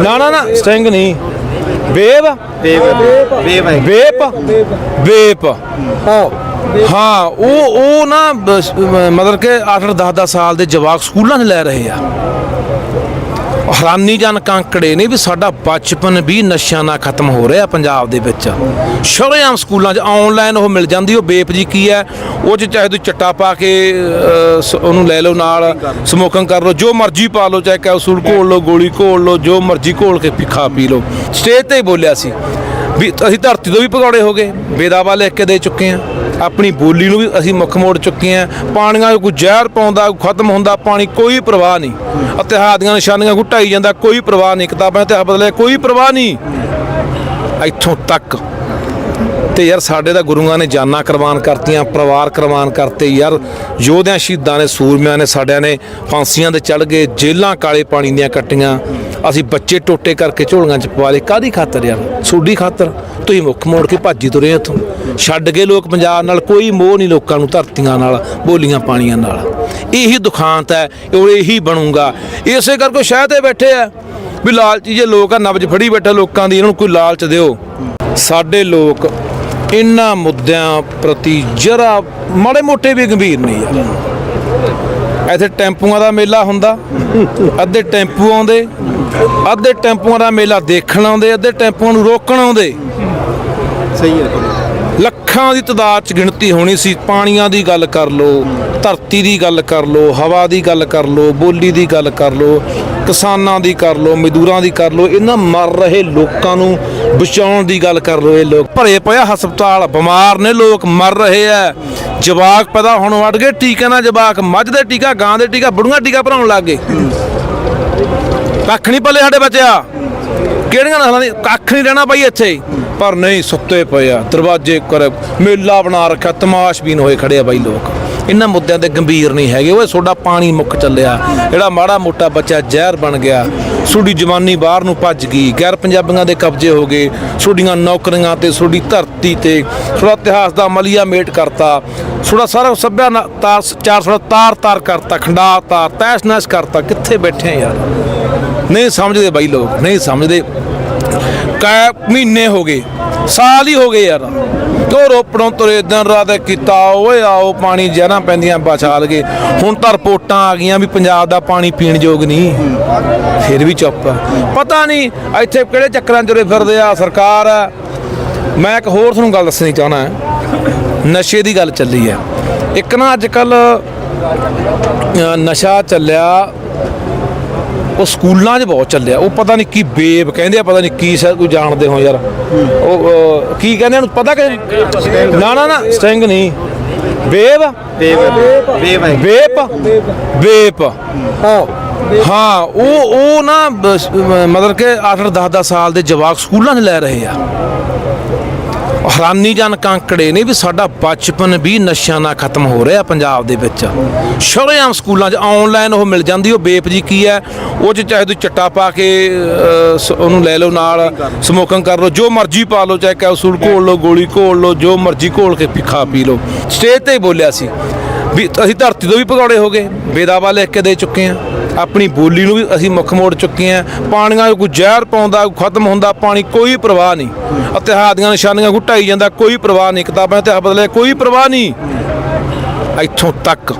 ਨਾ ਨਾ ਨਾ ਸਟਿੰਗ ਨਹੀਂ। ਬੇਬ? ਬੇਬ ਬੇਬ ਹੈ। ਬੇਪ? ਬੇਪ। ਹਾਂ। ਉਹ ਉਹ ਨਾ ਬਸ, ਅਹ, ਮਤਲਬ ਕਿ 8 10 10 ਸਾਲ ਦੇ ਜਵਾਕ ਸਕੂਲਾਂ 'ਚ ਲੈ ਰਹੇ ਆ। ਹੈਰਾਨੀਜਨਕ ਅੰਕੜੇ ਨੇ ਵੀ ਸਾਡਾ ਬਚਪਨ ਵੀ ਨਸ਼ਿਆਂ ਨਾਲ ਖਤਮ ਹੋ ਰਿਹਾ ਪੰਜਾਬ ਦੇ ਵਿੱਚ। ਸ਼ਰੇਆਮ ਸਕੂਲਾਂ 'ਚ ਆਨਲਾਈਨ ਉਹ ਮਿਲ ਜਾਂਦੀ, ਉਹ ਬੇਪ ਜੀ ਕੀ ਹੈ, ਉਹ 'ਚ ਚਾਹੇ ਤੁਸੀਂ ਚੱਟਾ ਪਾ ਕੇ ਸ- ਉਹਨੂੰ ਲੈ ਲਓ ਨਾਲ ਸਮੋਕਿੰਗ ਕਰ ਲਓ, ਜੋ ਮਰਜ਼ੀ ਪਾ ਲਓ, ਚਾਹੇ ਕੈਪਸੂਲ ਘੋਲ ਲਓ, ਗੋਲੀ ਘੋਲ ਲਓ, ਜੋ ਮਰਜ਼ੀ ਘੋਲ ਕੇ ਪੀ- ਖਾ ਪੀ ਲਓ। ਸਟੇਜ ਤੇ ਬੋਲਿਆ ਸੀ ਵੀ ਅਸੀਂ ਧਰਤੀ ਤੋਂ ਵੀ ਭਗੌੜੇ ਹੋ ਗਏ ਬੇਦਾਵਾ ਲਿਖ ਕੇ ਦੇ ਚੁੱਕੇ ਆ ਆਪਣੀ ਬੋਲੀ ਨੂੰ ਵੀ ਅਸੀਂ ਮੁੱਖ ਮੋੜ ਚੁੱਕੇ ਆ ਪਾਣੀਆਂ 'ਚ ਕੋਈ ਜ਼ਹਿਰ ਪਾਉਂਦਾ ਖਤਮ ਹੁੰਦਾ, ਪਾਣੀ ਕੋਈ ਪ੍ਰਵਾਹ ਨਹੀਂ। ਇਤਿਹਾਸ ਦੀਆਂ ਨਿਸ਼ਾਨੀਆਂ ਘੁਟਾਈ ਜਾਂਦਾ, ਕੋਈ ਪ੍ਰਵਾਹ ਨਹੀਂ। ਕਿਤਾਬਾਂ ਤੇ ਬਦਲੇ ਕੋਈ ਪ੍ਰਵਾਹ ਨਹੀਂ। ਇੱਥੋਂ ਤੱਕ। ਤੇ ਯਾਰ ਸਾਡੇ ਤਾਂ ਗੁਰੂਆਂ ਨੇ ਜਾਨਾਂ ਕੁਰਬਾਨ ਕਰਤੀਆਂ, ਪਰਿਵਾਰ ਕੁਰਬਾਨ ਕਰਤੇ। ਯਾਰ ਯੋਧਿਆਂ ਸ਼ਹੀਦਾਂ ਨੇ, ਸੂਰਮਿਆਂ ਨੇ, ਸਾਡਿਆਂ ਨੇ ਫਾਂਸੀਆਂ ਤੇ ਚੜ ਗਏ ਜੇਲਾਂ ਕਾਲੇ ਪਾਣੀ ਦੀਆਂ ਕੱਟੀਆਂ। ਅਸੀਂ ਬੱਚੇ ਟੋਟੇ ਕਰਕੇ ਝੋਲੀਆਂ ਚ ਪਵਾ ਲਏ। ਕਾਦੀ ਖਾਤਰ ਯਾਰ? ਸੋਡੀ ਖਾਤਰ। ਤੁਸੀਂ ਮੁੱਖ ਮੋੜ ਕੇ ਭਾਜੀ ਤੁਰੇ ਇੱਥੋਂ। ਛੱਡ ਗਏ ਲੋਕ ਪੰਜਾਬ ਨਾਲ ਕੋਈ ਮੋਹ ਨਹੀਂ ਲੋਕਾਂ ਨੂੰ ਧਰਤੀਆਂ ਨਾਲ, ਬੋਲੀਆਂ ਪਾਣੀਆਂ ਨਾਲ। ਇਹੀ ਦੁਖਾਂਤ ਹੈ, ਉਹ ਇਹੀ ਬਣੂਗਾ। ਇਸੇ ਕਰਕੇ ਸ਼ਹਿਰ ਤੇ ਬੈਠੇ ਆ। ਵੀ ਲਾਲਚੀ ਜੇ ਲੋਕ ਆ, ਨਬਜ ਫੜੀ ਬੈਠੇ ਲੋਕਾਂ ਦੀ, ਇਹਨਾਂ ਨੂੰ ਕੋਈ ਲਾਲਚ ਦਿਓ। ਸਾਡੇ ਲੋਕ ਇਹਨਾਂ ਮੁੱਦਿਆਂ ਪ੍ਰਤੀ ਜਰਾ ਮਾੜੇ ਮੋਟੇ ਵੀ ਗੰਭੀਰ ਨਹੀਂ ਯਾਰ ਇੱਥੇ ਟੈਂਪੂਆਂ ਦਾ ਮੇਲਾ ਹੁੰਦਾ। ਅੱਧੇ ਟੈਂਪੂ ਆਉਂਦੇ, ਅੱਧੇ ਟੈਂਪੂਆਂ ਦਾ ਮੇਲਾ ਦੇਖਣ ਆਉਂਦੇ, ਅੱਧੇ ਟੈਂਪੂਆਂ ਨੂੰ ਰੋਕਣ ਆਉਂਦੇ। ਸਹੀ ਹੈ। ਲੱਖਾਂ ਦੀ ਤਦਾਦ ਚ ਗਿਣਤੀ ਹੋਣੀ ਸੀ। ਪਾਣੀਆਂ ਦੀ ਗੱਲ ਕਰ ਲੋ ਧਰਤੀ ਦੀ ਗੱਲ ਕਰ ਲੋ ਹਵਾ ਦੀ ਗੱਲ ਕਰ ਲੋ ਬੋਲੀ ਦੀ ਗੱਲ ਕਰ ਲੋ ਕਿਸਾਨਾਂ ਦੀ ਕਰ ਲੋ ਮਜ਼ਦੂਰਾਂ ਦੀ ਕਰ ਲੋ ਇਹਨਾਂ ਮਰ ਰਹੇ ਲੋਕਾਂ ਨੂੰ ਬਚਾਉਣ ਦੀ ਗੱਲ ਕਰ ਲੋ ਇਹ ਲੋਕ। ਭਰੇ ਪਿਆ ਹਸਪਤਾਲ, ਬਿਮਾਰ ਨੇ ਲੋਕ, ਮਰ ਰਹੇ ਆ। ਜਵਾਕ ਪੈਦਾ ਹੋਣ ਵੜ ਗਏ, ਟੀਕੇ ਨਾਲ ਜਵਾਕ, ਮੱਝ ਦੇ ਟੀਕਾ, ਗਾਂ ਦੇ ਟੀਕਾ, ਬੜੂਆਂ ਟੀਕਾ ਭਰਾਉਣ ਲੱਗ ਗਏ। ਕੱਖ ਨਹੀਂ ਪੱਲੇ ਸਾਡੇ ਬੱਚਿਆ। ਕਿਹੜੀਆਂ ਨਸਲਾਂ ਦੀ ਕੱਖ ਨਹੀਂ ਰਹਿਣਾ ਭਾਈ ਇੱਥੇ। ਪਰ ਨਹੀਂ ਸੁੱਤੇ ਪਏ ਆ। ਦਰਵਾਜ਼ੇ ਕਰ ਮੇਲਾ ਬਣਾ ਰੱਖਿਆ ਤਮਾਸ਼ਬੀਨ ਹੋਏ ਖੜੇ ਆ ਬਾਈ ਲੋਕ। ਇਹਨਾਂ ਮੁੱਦਿਆਂ ਤੇ ਗੰਭੀਰ ਨਹੀਂ ਹੈਗੇ। ਓਏ ਤੁਹਾਡਾ ਪਾਣੀ ਮੁੱਕ ਚੱਲਿਆ। ਜਿਹੜਾ ਮਾੜਾ ਮੋਟਾ ਬੱਚਾ ਜ਼ਹਿਰ ਬਣ ਗਿਆ ਤੁਹਾਡੀ ਜਵਾਨੀ ਬਾਹਰ ਨੂੰ ਭੱਜ ਗਈ। ਗੈਰ ਪੰਜਾਬੀਆਂ ਦੇ ਕਬਜ਼ੇ ਹੋ ਗਏ। ਤੁਹਾਡੀਆਂ ਨੌਕਰੀਆਂ ਤੇ ਤੁਹਾਡੀ ਧਰਤੀ ਤੇ ਤੁਹਾਡਾ ਇਤਿਹਾਸ ਦਾ ਮਲੀਆ ਮੇਟ ਕਰਤਾ। ਤੁਹਾਡਾ ਸਾਰਾ ਸੱਭਿਆ ਤਾਰ, ਚਾਰ ਸੌ ਤਾਰ ਤਾਰ ਕਰਤਾ ਖੰਡਾ ਤਾਰ, ਤੈਸ਼ ਨੈਸ਼ ਕਰਤਾ। ਕਿੱਥੇ ਬੈਠੇ ਯਾਰ? ਨਹੀਂ ਸਮਝਦੇ ਬਾਈ ਲੋਕ, ਨਹੀਂ ਸਮਝਦੇ। ਕੈ ਮਹੀਨੇ ਹੋ ਗਏ, ਸਾਲ ਹੀ ਹੋ ਗਏ ਯਾਰ। ਉਹ ਰੋਪੜੋਂ ਤੁਰੇ, ਦਿਨ ਰਾਤ ਕੀਤਾ, ਓਏ ਆਓ, ਪਾਣੀ ਜ਼ਹਿਰਾਂ ਪੈਂਦੀਆਂ, ਬਚਾਲ ਗਏ ਹੁਣ ਤਾਂ ਰਿਪੋਰਟਾਂ ਆ ਗਈਆਂ ਵੀ ਪੰਜਾਬ ਦਾ ਪਾਣੀ ਪੀਣ ਯੋਗ ਨਹੀਂ। ਫਿਰ ਵੀ ਚੁੱਪ। ਪਤਾ ਨਹੀਂ ਇੱਥੇ ਕਿਹੜੇ ਚੱਕਰਾਂ 'ਚ ਫਿਰਦੇ ਆ ਸਰਕਾਰ। ਮੈਂ ਇੱਕ ਹੋਰ ਤੁਹਾਨੂੰ ਗੱਲ ਦੱਸਣੀ ਚਾਹਣਾ ਨਸ਼ੇ ਦੀ ਗੱਲ ਚੱਲੀ ਹੈ। ਇੱਕ ਨਾ ਅੱਜ ਕੱਲ ਨਸ਼ਾ ਚੱਲਿਆ ਉਹ ਸਕੂਲਾਂ 'ਚ ਬਹੁਤ ਚੱਲਿਆ। ਉਹ ਪਤਾ ਨਹੀਂ ਕੀ ਬੇਬ ਕਹਿੰਦੇ ਆ ਪਤਾ ਨਹੀਂ ਕੀ ਸ਼ਾਇਦ ਕੋਈ ਜਾਣਦੇ ਹੋ ਯਾਰ। ਉਹ ਅਹ, ਕੀ ਕਹਿੰਦੇ ਉਹਨੂੰ ਪਤਾ ਕਿ ਨਾ ਨਾ ਨਾ ਸਟਿੰਗ ਨਹੀਂ। ਬੇਬ? ਬੇਬ ਬੇਬ। ਹੈ। ਬੇਪ ਹਾਂ। ਉਹ ਉਹ ਨਾ ਬਸ, ਅਹ, ਮਤਲਬ ਕਿ 8 10 10 ਸਾਲ ਦੇ ਜਵਾਕ ਸਕੂਲਾਂ 'ਚ ਲੈ ਰਹੇ ਆ। ਹੈਰਾਨੀਜਨਕ ਅੰਕੜੇ ਨੇ ਵੀ ਸਾਡਾ ਬਚਪਨ ਵੀ ਨਸ਼ਿਆਂ ਨਾਲ ਖਤਮ ਹੋ ਰਿਹਾ ਪੰਜਾਬ ਦੇ ਵਿੱਚ। ਸ਼ਰੇਆਮ ਸਕੂਲਾਂ 'ਚ ਆਨਲਾਈਨ ਉਹ ਮਿਲ ਜਾਂਦੀ, ਉਹ ਬੇਪ ਜੀ ਕੀ ਹੈ? ਉਹ 'ਚ ਚਾਹੇ ਤੁਸੀਂ ਚੱਟਾ ਪਾ ਕੇ ਸ- ਉਹਨੂੰ ਲੈ ਲਓ ਨਾਲ, ਸਮੋਕਿੰਗ ਕਰ ਲਓ, ਜੋ ਮਰਜ਼ੀ ਪਾ ਲਓ, ਚਾਹੇ ਕੈਪਸੂਲ ਘੋਲ ਲਓ, ਗੋਲੀ ਘੋਲ ਲਓ, ਜੋ ਮਰਜ਼ੀ ਘੋਲ ਕੇ ਖਾ ਪੀ ਲਓ। ਸਟੇਜ ਤੇ ਹੀ ਬੋਲਿਆ ਸੀ ਵੀ ਅਸੀਂ ਧਰਤੀ ਤੋਂ ਵੀ ਭਗੌੜੇ ਹੋ ਗਏ ਬੇਦਾਵਾ ਲਿਖ ਕੇ ਦੇ ਚੁੱਕੇ ਹਾਂ। ਆਪਣੀ ਬੋਲੀ ਨੂੰ ਵੀ ਅਸੀਂ ਮੁੱਖ ਮੋੜ ਚੁੱਕੇ ਹਾਂ। ਪਾਣੀਆਂ ਕੋਈ ਜ਼ਹਿਰ ਪਾਉਂਦਾ ਖਤਮ ਹੁੰਦਾ, ਪਾਣੀ ਕੋਈ ਪ੍ਰਵਾਹ ਨਹੀਂ। ਇਤਿਹਾਸ ਦੀਆਂ ਨਿਸ਼ਾਨੀਆਂ ਘੁਟਾਈ ਜਾਂਦਾ, ਕੋਈ ਪ੍ਰਵਾਹ ਨਹੀਂ। ਕਿਤਾਬਾਂ ਤੇ ਬਦਲੇ ਕੋਈ ਪ੍ਰਵਾਹ ਨਹੀਂ। ਇੱਥੋਂ ਤੱਕ।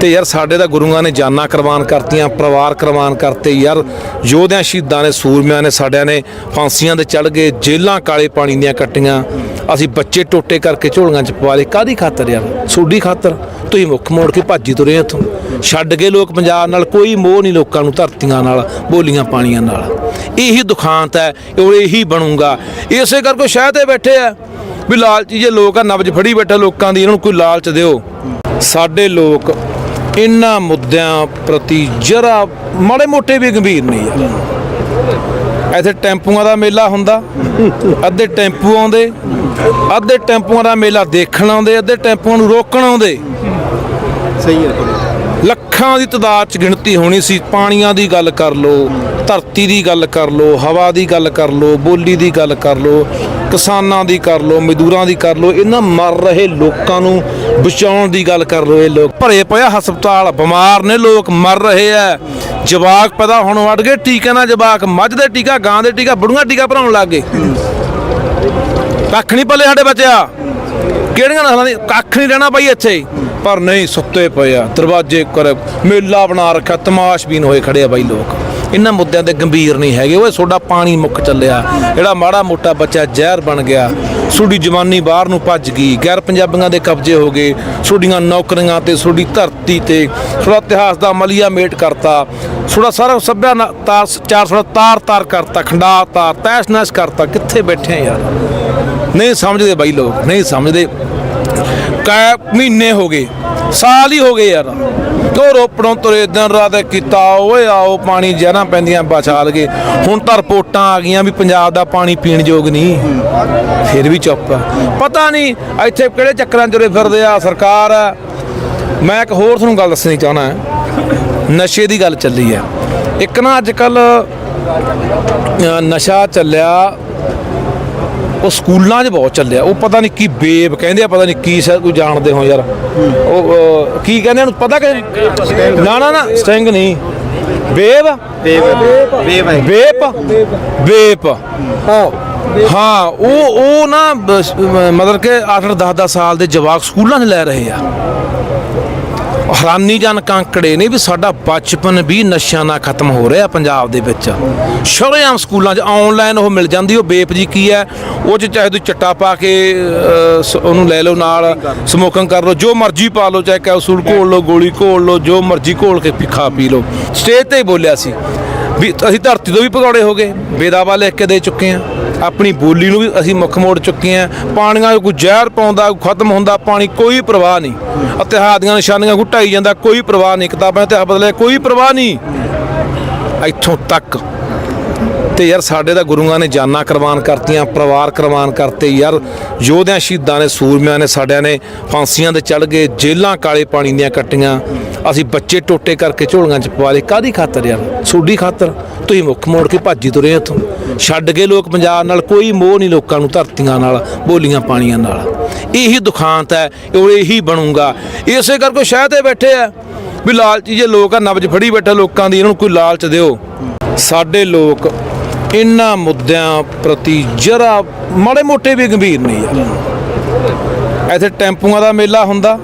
ਤੇ ਯਾਰ ਸਾਡੇ ਤਾਂ ਗੁਰੂਆਂ ਨੇ ਜਾਨਾਂ ਕੁਰਬਾਨ ਕਰਤੀਆਂ, ਪਰਿਵਾਰ ਕੁਰਬਾਨ ਕਰਤੇ। ਯਾਰ ਯੋਧਿਆਂ ਸ਼ਹੀਦਾਂ ਨੇ, ਸੂਰਮਿਆਂ ਨੇ, ਸਾਡਿਆਂ ਨੇ ਫਾਂਸੀਆਂ ਦੇ ਚੜ ਗਏ ਜੇਲਾਂ ਕਾਲੇ ਪਾਣੀ ਦੀਆਂ ਕੱਟੀਆਂ। ਅਸੀਂ ਬੱਚੇ ਟੋਟੇ ਕਰਕੇ ਝੋਲੀਆਂ ਚ ਪਵਾ ਲਏ। ਕਾਦੀ ਖਾਤਰ ਯਾਰ? ਸੋਡੀ ਖਾਤਰ। ਤੁਸੀਂ ਮੁੱਖ ਮੋੜ ਕੇ ਭੱਜੀ ਤੁਰੇ ਇੱਥੋਂ। ਛੱਡ ਕੇ ਲੋਕ ਪੰਜਾਬ ਨਾਲ ਕੋਈ ਮੋਹ ਨਹੀਂ ਲੋਕਾਂ ਨੂੰ ਧਰਤੀਆਂ ਨਾਲ, ਬੋਲੀਆਂ ਪਾਣੀਆਂ ਨਾਲ। ਇਹੀ ਦੁਖਾਂਤ ਹੈ, ਉਹ ਇਹੀ ਬਣੂਗਾ। ਇਸੇ ਕਰਕੇ ਸ਼ਹਿਰ ਤੇ ਬੈਠੇ ਆ। ਵੀ ਲਾਲਚੀ ਜੇ ਲੋਕ ਆ, ਨਬਜ ਫੜੀ ਬੈਠੇ ਲੋਕਾਂ ਦੀ, ਇਹਨਾਂ ਨੂੰ ਕੋਈ ਲਾਲਚ ਦਿਓ। ਸਾਡੇ ਲੋਕ ਇਹਨਾਂ ਮੁੱਦਿਆਂ ਪ੍ਰਤੀ ਜਰਾ ਮਾੜੇ ਮੋਟੇ ਵੀ ਗੰਭੀਰ ਨਹੀਂ ਯਾਰ ਇੱਥੇ ਟੈਂਪੂਆਂ ਦਾ ਮੇਲਾ ਹੁੰਦਾ। ਅੱਧੇ ਟੈਂਪੂ ਆਉਂਦੇ, ਅੱਧੇ ਟੈਂਪੂਆਂ ਦਾ ਮੇਲਾ ਦੇਖਣ ਆਉਂਦੇ, ਅੱਧੇ ਟੈਂਪੂਆਂ ਨੂੰ ਰੋਕਣ ਆਉਂਦੇ। ਸਹੀ ਹੈ ਲੱਖਾਂ ਦੀ ਤਾਦਾਦ ਚ ਗਿਣਤੀ ਹੋਣੀ ਸੀ। ਪਾਣੀਆਂ ਦੀ ਗੱਲ ਕਰ ਲੋ ਧਰਤੀ ਦੀ ਗੱਲ ਕਰ ਲੋ ਹਵਾ ਦੀ ਗੱਲ ਕਰ ਲੋ ਬੋਲੀ ਦੀ ਗੱਲ ਕਰ ਲੋ ਕਿਸਾਨਾਂ ਦੀ ਕਰ ਲੋ ਮਜ਼ਦੂਰਾਂ ਦੀ ਕਰ ਲੋ ਇਹਨਾਂ ਮਰ ਰਹੇ ਲੋਕਾਂ ਨੂੰ ਬਚਾਉਣ ਦੀ ਗੱਲ ਕਰ ਲੋ ਇਹ ਲੋਕ। ਭਰੇ ਪਿਆ ਹਸਪਤਾਲ, ਬਿਮਾਰ ਨੇ ਲੋਕ, ਮਰ ਰਹੇ ਆ। ਜਵਾਕ ਪੈਦਾ ਹੁਣ ਵੜ ਗਏ ਟੀਕੇ ਨਾਲ ਜਵਾਕ, ਮੱਝ ਦੇ ਟੀਕਾ, ਗਾਂ ਦੇ ਟੀਕਾ, ਬੁੜੀਆਂ ਟੀਕਾ ਭਰਾਉਣ ਲੱਗ ਗਏ। ਕੱਖ ਨਹੀਂ ਪੱਲੇ ਸਾਡੇ ਬੱਚਿਆ। ਕਿਹੜੀਆਂ ਨਸਲਾਂ ਦੀ, ਕੱਖ ਨਹੀਂ ਰਹਿਣਾ ਬਾਈ ਇੱਥੇ। ਪਰ ਨਹੀਂ ਸੁੱਤੇ ਪਏ ਆ। ਦਰਵਾਜ਼ੇ ਕਰ ਮੇਲਾ ਬਣਾ ਰੱਖਿਆ ਤਮਾਸ਼ਬੀਨ ਹੋਏ ਖੜੇ ਆ ਬਾਈ ਲੋਕ। ਇਹਨਾਂ ਮੁੱਦਿਆਂ ਤੇ ਗੰਭੀਰ ਨਹੀਂ ਹੈਗੇ। ਓਏ ਤੁਹਾਡਾ ਪਾਣੀ ਮੁੱਕ ਚੱਲਿਆ। ਜਿਹੜਾ ਮਾੜਾ ਮੋਟਾ ਬੱਚਾ ਜ਼ਹਿਰ ਬਣ ਗਿਆ ਤੁਹਾਡੀ ਜਵਾਨੀ ਬਾਹਰ ਨੂੰ ਭੱਜ ਗਈ। ਗੈਰ ਪੰਜਾਬੀਆਂ ਦੇ ਕਬਜ਼ੇ ਹੋ ਗਏ। ਤੁਹਾਡੀਆਂ ਨੌਕਰੀਆਂ ਤੇ ਤੁਹਾਡੀ ਧਰਤੀ ਤੇ ਤੁਹਾਡਾ ਇਤਿਹਾਸ ਦਾ ਮਲੀਆ ਮੇਟ ਕਰਤਾ। ਤੁਹਾਡਾ ਸਾਰਾ ਸੱਭਿਆ ਤਾਰ, ਚਾਰ ਸੌ ਤਾਰ ਤਾਰ ਕਰਤਾ ਖੰਡਾ ਤਾਰ, ਤੈਸ ਨੈਸ ਕਰਤਾ। ਕਿੱਥੇ ਬੈਠੇ ਯਾਰ? ਨਹੀਂ ਸਮਝਦੇ ਬਾਈ ਲੋਕ, ਨਹੀਂ ਸਮਝਦੇ। ਕੈ ਮਹੀਨੇ ਹੋ ਗਏ, ਸਾਲ ਹੀ ਹੋ ਗਏ ਯਾਰ। ਕਿਉਂ ਰੋਪੜੋਂ ਤੁਰੇ, ਦਿਨ ਰਾਤ ਕੀਤਾ, ਓਏ ਆਓ, ਪਾਣੀ ਜਹਿਰਾਂ ਪੈਂਦੀਆਂ, ਬਚਾਲ ਗਏ। ਹੁਣ ਤਾਂ ਰਿਪੋਰਟਾਂ ਆ ਗਈਆਂ ਵੀ ਪੰਜਾਬ ਦਾ ਪਾਣੀ ਪੀਣ ਯੋਗ ਨਹੀਂ। ਫਿਰ ਵੀ ਚੁੱਪ ਆ। ਪਤਾ ਨਹੀਂ, ਇੱਥੇ ਕਿਹੜੇ ਚੱਕਰਾਂ 'ਚ ਫਿਰਦੇ ਆ, ਸਰਕਾਰ ਆ। ਮੈਂ ਇੱਕ ਹੋਰ ਤੁਹਾਨੂੰ ਗੱਲ ਦੱਸਣੀ ਚਾਹਣਾ ਨਸ਼ੇ ਦੀ ਗੱਲ ਚੱਲੀ ਹੈ। ਇੱਕ ਨਾ ਅੱਜ ਕੱਲ ਨਸ਼ਾ ਚੱਲਿਆ ਉਹ ਸਕੂਲਾਂ 'ਚ ਬਹੁਤ ਚੱਲਿਆ। ਉਹ ਪਤਾ ਨਹੀਂ ਕੀ ਬੇਬ ਕਹਿੰਦੇ ਆ ਪਤਾ ਨਹੀਂ ਕੀ ਸ਼ਾਇਦ ਕੋਈ ਜਾਣਦੇ ਹੋ ਯਾਰ। ਉਹ ਕੀ ਕਹਿੰਦੇ ਉਹਨੂੰ ਪਤਾ ਕਿ ਨਾ ਨਾ ਨਾ ਸਟਿੰਗ ਨਹੀਂ। ਬੇਬ? ਬੇਬ ਬੇਬ ਹੈ। ਹਾਂ ਉਹ ਉਹ ਨਾ ਮਤਲਬ ਕਿ 8 10 10 ਸਾਲ ਦੇ ਜਵਾਕ ਸਕੂਲਾਂ 'ਚ ਲੈ ਰਹੇ ਆ। ਹੈਰਾਨੀਜਨਕ ਅੰਕੜੇ ਨੇ ਵੀ ਸਾਡਾ ਬਚਪਨ ਵੀ ਨਸ਼ਿਆਂ ਨਾਲ ਖਤਮ ਹੋ ਰਿਹਾ ਪੰਜਾਬ ਦੇ ਵਿੱਚ। ਸ਼ਰੇਆਮ ਸਕੂਲਾਂ 'ਚ ਆਨਲਾਈਨ ਉਹ ਮਿਲ ਜਾਂਦੀ, ਉਹ ਬੇਪ ਜੀ ਕੀ ਹੈ, ਉਹ 'ਚ ਚਾਹੇ ਤੁਸੀਂ ਚੱਟਾ ਪਾ ਕੇ ਉਹਨੂੰ ਲੈ ਲਓ ਨਾਲ, ਸਮੋਕਿੰਗ ਕਰ ਲਓ, ਜੋ ਮਰਜ਼ੀ ਪਾ ਲਓ, ਚਾਹੇ ਕੈਪਸੂਲ ਘੋਲ ਲਓ, ਗੋਲੀ ਘੋਲ ਲਓ, ਜੋ ਮਰਜ਼ੀ ਘੋਲ ਕੇ ਖਾ, ਪੀ ਲਓ। ਸਟੇਜ ਤੇ ਹੀ ਬੋਲਿਆ ਸੀ। ਵੀ ਅਸੀਂ ਧਰਤੀ ਤੋਂ ਵੀ ਭਗੌੜੇ ਹੋ ਗਏ। ਬੇਦਾਵਾ ਲਿਖ ਕੇ ਦੇ ਚੁੱਕੇ ਹਾਂ। ਆਪਣੀ ਬੋਲੀ ਨੂੰ ਵੀ ਅਸੀਂ ਮੁੱਖ ਮੋੜ ਚੁੱਕੇ ਹਾਂ। ਪਾਣੀਆਂ ਨੂੰ ਕੋਈ ਜ਼ਹਿਰ ਪਾਉਂਦਾ ਖਤਮ ਹੁੰਦਾ, ਪਾਣੀ ਕੋਈ ਪ੍ਰਵਾਹ ਨਹੀਂ। ਇਤਿਹਾਸ ਦੀਆਂ ਨਿਸ਼ਾਨੀਆਂ ਘੁਟਾਈ ਜਾਂਦਾ, ਕੋਈ ਪ੍ਰਵਾਹ ਨਹੀਂ। ਕਿਤਾਬਾਂ ਇਤਿਹਾਸ ਬਦਲੇ ਕੋਈ ਪ੍ਰਵਾਹ ਨਹੀਂ। ਇੱਥੋਂ ਤੱਕ ਤੇ ਯਾਰ ਸਾਡੇ ਤਾਂ ਗੁਰੂਆਂ ਨੇ ਜਾਨਾਂ ਕੁਰਬਾਨ ਕਰਤੀਆਂ, ਪਰਿਵਾਰ ਕੁਰਬਾਨ ਕਰਤੇ। ਯਾਰ ਯੋਧਿਆਂ ਸ਼ਹੀਦਾਂ ਨੇ, ਸੂਰਮਿਆਂ ਨੇ, ਸਾਡਿਆਂ ਨੇ ਫਾਂਸੀਆਂ ਦੇ ਚੜ ਗਏ, ਜੇਲਾਂ ਕਾਲੇ ਪਾਣੀ ਦੀਆਂ ਕੱਟੀਆਂ। ਅਸੀਂ ਬੱਚੇ ਟੋਟੇ ਕਰਕੇ ਝੋਲੀਆਂ ਚ ਪਵਾ ਲਏ। ਕਾਦੀ ਖਾਤਰ ਯਾਰ? ਸੋਡੀ ਖਾਤਰ? ਤੁਸੀਂ ਮੁੱਖ ਮੋੜ ਕੇ ਭੱਜੀ ਤੁਰੇ ਇੱਥੋਂ। ਛੱਡ ਗਏ ਲੋਕ ਪੰਜਾਬ ਨਾਲ ਕੋਈ ਮੋਹ ਨਹੀਂ ਲੋਕਾਂ ਨੂੰ ਧਰਤੀਆਂ ਨਾਲ, ਬੋਲੀਆਂ ਪਾਣੀਆਂ ਨਾਲ। ਇਹੀ ਦੁਖਾਂਤ ਹੈ, ਉਹ ਇਹੀ ਬਣੂਗਾ। ਇਸੇ ਕਰਕੇ ਸ਼ਹਿਰ ਤੇ ਬੈਠੇ ਆ। ਵੀ ਲਾਲਚੀ ਜੇ ਲੋਕ ਆ, ਨਬਜ ਫੜੀ ਬੈਠੇ ਲੋਕਾਂ ਦੀ, ਇਹਨਾਂ ਨੂੰ ਕੋਈ ਲਾਲਚ ਦਿਓ। ਸਾਡੇ ਲੋਕ ਇਹਨਾਂ ਮੁੱਦਿਆਂ ਪ੍ਰਤੀ ਜਰਾ ਮਾੜੇ ਮੋਟੇ ਵੀ ਗੰਭੀਰ ਨਹੀਂ ਯਾਰ ਇੱਥੇ ਟੈਂਪੂਆਂ ਦਾ ਮੇਲਾ ਹੁੰਦਾ,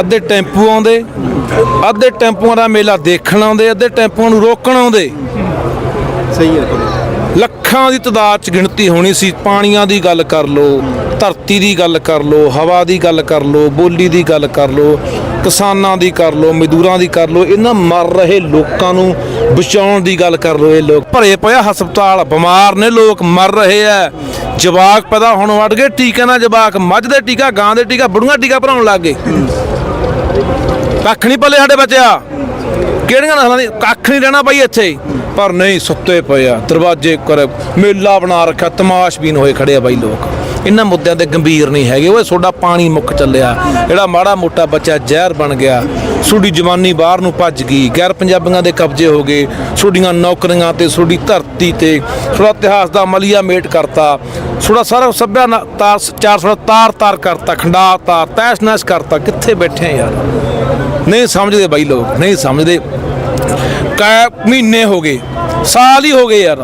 ਅੱਧੇ ਟੈਂਪੂ ਆਉਂਦੇ, ਅੱਧੇ ਟੈਂਪੂਆਂ ਦਾ ਮੇਲਾ ਦੇਖਣ ਆਉਂਦੇ, ਅੱਧੇ ਟੈਂਪੂਆਂ ਨੂੰ ਰੋਕਣ ਆਉਂਦੇ। ਸਹੀ ਹੈ। ਲੱਖਾਂ ਦੀ ਤਾਦਾਦ ਚ ਗਿਣਤੀ ਹੋਣੀ ਸੀ, ਪਾਣੀਆਂ ਦੀ ਗੱਲ ਕਰ ਲੋ ਧਰਤੀ ਦੀ ਗੱਲ ਕਰ ਲੋ ਹਵਾ ਦੀ ਗੱਲ ਕਰ ਲੋ ਬੋਲੀ ਦੀ ਗੱਲ ਕਰ ਲੋ ਕਿਸਾਨਾਂ ਦੀ ਕਰ ਲੋ ਮਜ਼ਦੂਰਾਂ ਦੀ ਕਰ ਲੋ ਇਹਨਾਂ ਮਰ ਰਹੇ ਲੋਕਾਂ ਨੂੰ ਬਚਾਉਣ ਦੀ ਗੱਲ ਕਰ ਲੋ ਇਹ ਲੋਕ। ਭਰੇ ਪਿਆ ਹਸਪਤਾਲ, ਬਿਮਾਰ ਨੇ ਲੋਕ, ਮਰ ਰਹੇ ਆ। ਜਵਾਕ ਪੈਦਾ ਹੁਣ ਵੜ ਗਏ ਟੀਕੇ ਨਾਲ ਜਵਾਕ, ਮੱਝ ਦੇ ਟੀਕਾ, ਗਾਂ ਦੇ ਟੀਕਾ, ਬੁੜੀਆਂ ਟੀਕਾ ਭਰਾਉਣ ਲੱਗ ਗਏ। ਕੱਖ ਨਹੀਂ ਪੱਲੇ ਸਾਡੇ ਬੱਚਿਆ। ਕਿਹੜੀਆਂ ਨਸਲਾਂ ਦੀ, ਕੱਖ ਨਹੀਂ ਰਹਿਣਾ ਬਾਈ ਇੱਥੇ। ਪਰ ਨਹੀਂ ਸੁੱਤੇ ਪਏ ਆ। ਦਰਵਾਜ਼ੇ ਕਰ ਮੇਲਾ ਬਣਾ ਰੱਖਿਆ ਤਮਾਸ਼ਬੀਨ ਹੋਏ ਖੜੇ ਆ ਬਾਈ ਲੋਕ। ਇਹਨਾਂ ਮੁੱਦਿਆਂ ਤੇ ਗੰਭੀਰ ਨਹੀਂ ਹੈਗੇ। ਓਏ ਤੁਹਾਡਾ ਪਾਣੀ ਮੁੱਕ ਚੱਲਿਆ। ਜਿਹੜਾ ਮਾੜਾ ਮੋਟਾ ਬੱਚਾ ਜ਼ਹਿਰ ਬਣ ਗਿਆ ਤੁਹਾਡੀ ਜਵਾਨੀ ਬਾਹਰ ਨੂੰ ਭੱਜ ਗਈ। ਗੈਰ ਪੰਜਾਬੀਆਂ ਦੇ ਕਬਜ਼ੇ ਹੋ ਗਏ। ਤੁਹਾਡੀਆਂ ਨੌਕਰੀਆਂ ਤੇ ਤੁਹਾਡੀ ਧਰਤੀ ਤੇ ਤੁਹਾਡਾ ਇਤਿਹਾਸ ਦਾ ਮਲੀਆ ਮੇਟ ਕਰਤਾ। ਤੁਹਾਡਾ ਸਾਰਾ ਸੱਭਿਆ ਤਾਰ ਚਾਰ ਸੌ ਤਾਰ ਤਾਰ ਕਰਤਾ, ਖੰਡਾ ਤਾਰ, ਤੈਸ ਨੈਸ ਕਰਤਾ। ਕਿੱਥੇ ਬੈਠੇ ਯਾਰ? ਨਹੀਂ ਸਮਝਦੇ ਬਾਈ ਲੋਕ, ਨਹੀਂ ਸਮਝਦੇ। ਕੈ ਮਹੀਨੇ ਹੋ ਗਏ, ਸਾਲ ਹੀ ਹੋ ਗਏ ਯਾਰ।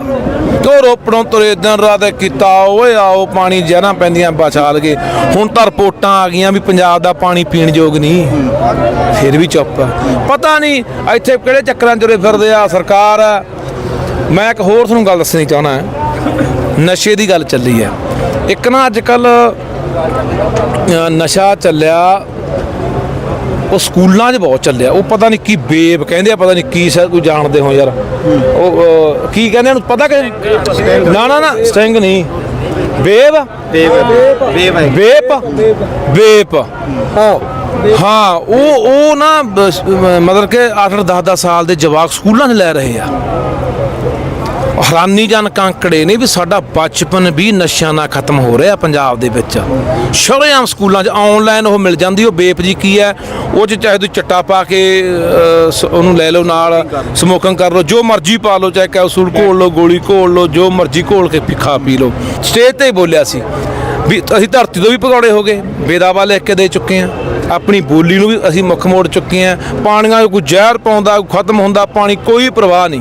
ਕਿਉਂ ਰੋਪੜੋਂ ਤੁਰੇ, ਦਿਨ ਰਾਤ ਕੀਤਾ, ਓਏ ਆਓ, ਪਾਣੀ ਜ਼ਹਿਰਾਂ ਪੈਂਦੀਆਂ, ਬਚਾ ਲਗੇ ਹੁਣ ਤਾਂ ਰਿਪੋਰਟਾਂ ਆ ਗਈਆਂ ਵੀ ਪੰਜਾਬ ਦਾ ਪਾਣੀ ਪੀਣ ਯੋਗ ਨਹੀਂ। ਫਿਰ ਵੀ ਚੁੱਪ। ਪਤਾ ਨਹੀਂ ਇੱਥੇ ਕਿਹੜੇ ਚੱਕਰਾਂ 'ਚ ਤੁਰੇ ਫਿਰਦੇ ਆ ਸਰਕਾਰ। ਮੈਂ ਇੱਕ ਹੋਰ ਤੁਹਾਨੂੰ ਗੱਲ ਦੱਸਣੀ ਚਾਹਣਾ ਨਸ਼ੇ ਦੀ ਗੱਲ ਚੱਲੀ ਹੈ। ਇੱਕ ਨਾ ਅੱਜ ਕੱਲ ਨਸ਼ਾ ਚੱਲਿਆ। ਉਹ ਸਕੂਲਾਂ 'ਚ ਬਹੁਤ ਚੱਲਿਆ। ਉਹ ਪਤਾ ਨਹੀਂ ਕੀ ਬੇਬ ਕਹਿੰਦੇ ਆ ਪਤਾ ਨਹੀਂ ਕੀ ਸ਼ਾਇਦ ਕੋਈ ਜਾਣਦੇ ਹੋ ਯਾਰ। ਉਹ ਅਹ, ਕੀ ਕਹਿੰਦੇ ਉਹਨੂੰ ਪਤਾ ਕਿ ਨਾ ਨਾ ਨਾ ਸਟਿੰਗ ਨਹੀਂ। ਬੇਬ? ਬੇਬ ਬੇਬ ਹੈ। ਬੇਪ? ਹਾਂ। ਉਹ ਉਹ ਨਾ ਬਸ, ਮਤਲਬ ਕਿ 8 10 10 ਸਾਲ ਦੇ ਜਵਾਕ ਸਕੂਲਾਂ 'ਚ ਲੈ ਰਹੇ ਆ। ਹੈਰਾਨੀਜਨਕ ਅੰਕੜੇ ਨੇ ਵੀ ਸਾਡਾ ਬਚਪਨ ਵੀ ਨਸ਼ਿਆਂ ਨਾਲ ਖਤਮ ਹੋ ਰਿਹਾ ਪੰਜਾਬ ਦੇ ਵਿੱਚ। ਸ਼ਰੇਆਮ ਸਕੂਲਾਂ 'ਚ ਆਨਲਾਈਨ ਉਹ ਮਿਲ ਜਾਂਦੀ, ਉਹ ਬੇਪ ਜੀ ਕੀ ਹੈ, ਉਹ 'ਚ ਚਾਹੇ ਤੁਸੀਂ ਚੱਟਾ ਪਾ ਕੇ ਸ- ਉਹਨੂੰ ਲੈ ਲਓ ਨਾਲ, ਸਮੋਕਿੰਗ ਕਰ ਲਓ, ਜੋ ਮਰਜ਼ੀ ਪਾ ਲਓ, ਚਾਹੇ ਕੈਪਸੂਲ ਘੋਲ ਲਓ, ਗੋਲੀ ਘੋਲ ਲਓ, ਜੋ ਮਰਜ਼ੀ ਘੋਲ ਕੇ ਪੀ- ਖਾ ਪੀ ਲਓ। ਸਟੇਜ ਤੇ ਬੋਲਿਆ ਸੀ ਵੀ ਅਸੀਂ ਧਰਤੀ ਤੋਂ ਵੀ ਭਗੌੜੇ ਹੋ ਗਏ ਬੇਦਾਵਾ ਲਿਖ ਕੇ ਦੇ ਚੁੱਕੇ ਆ ਆਪਣੀ ਬੋਲੀ ਨੂੰ ਵੀ ਅਸੀਂ ਮੁੱਖ ਮੋੜ ਚੁੱਕੇ ਆ ਪਾਣੀਆਂ ਨੂੰ ਕੋਈ ਜ਼ਹਿਰ ਪਾਉਂਦਾ ਖਤਮ ਹੁੰਦਾ, ਪਾਣੀ ਕੋਈ ਪ੍ਰਵਾਹ ਨਹੀਂ।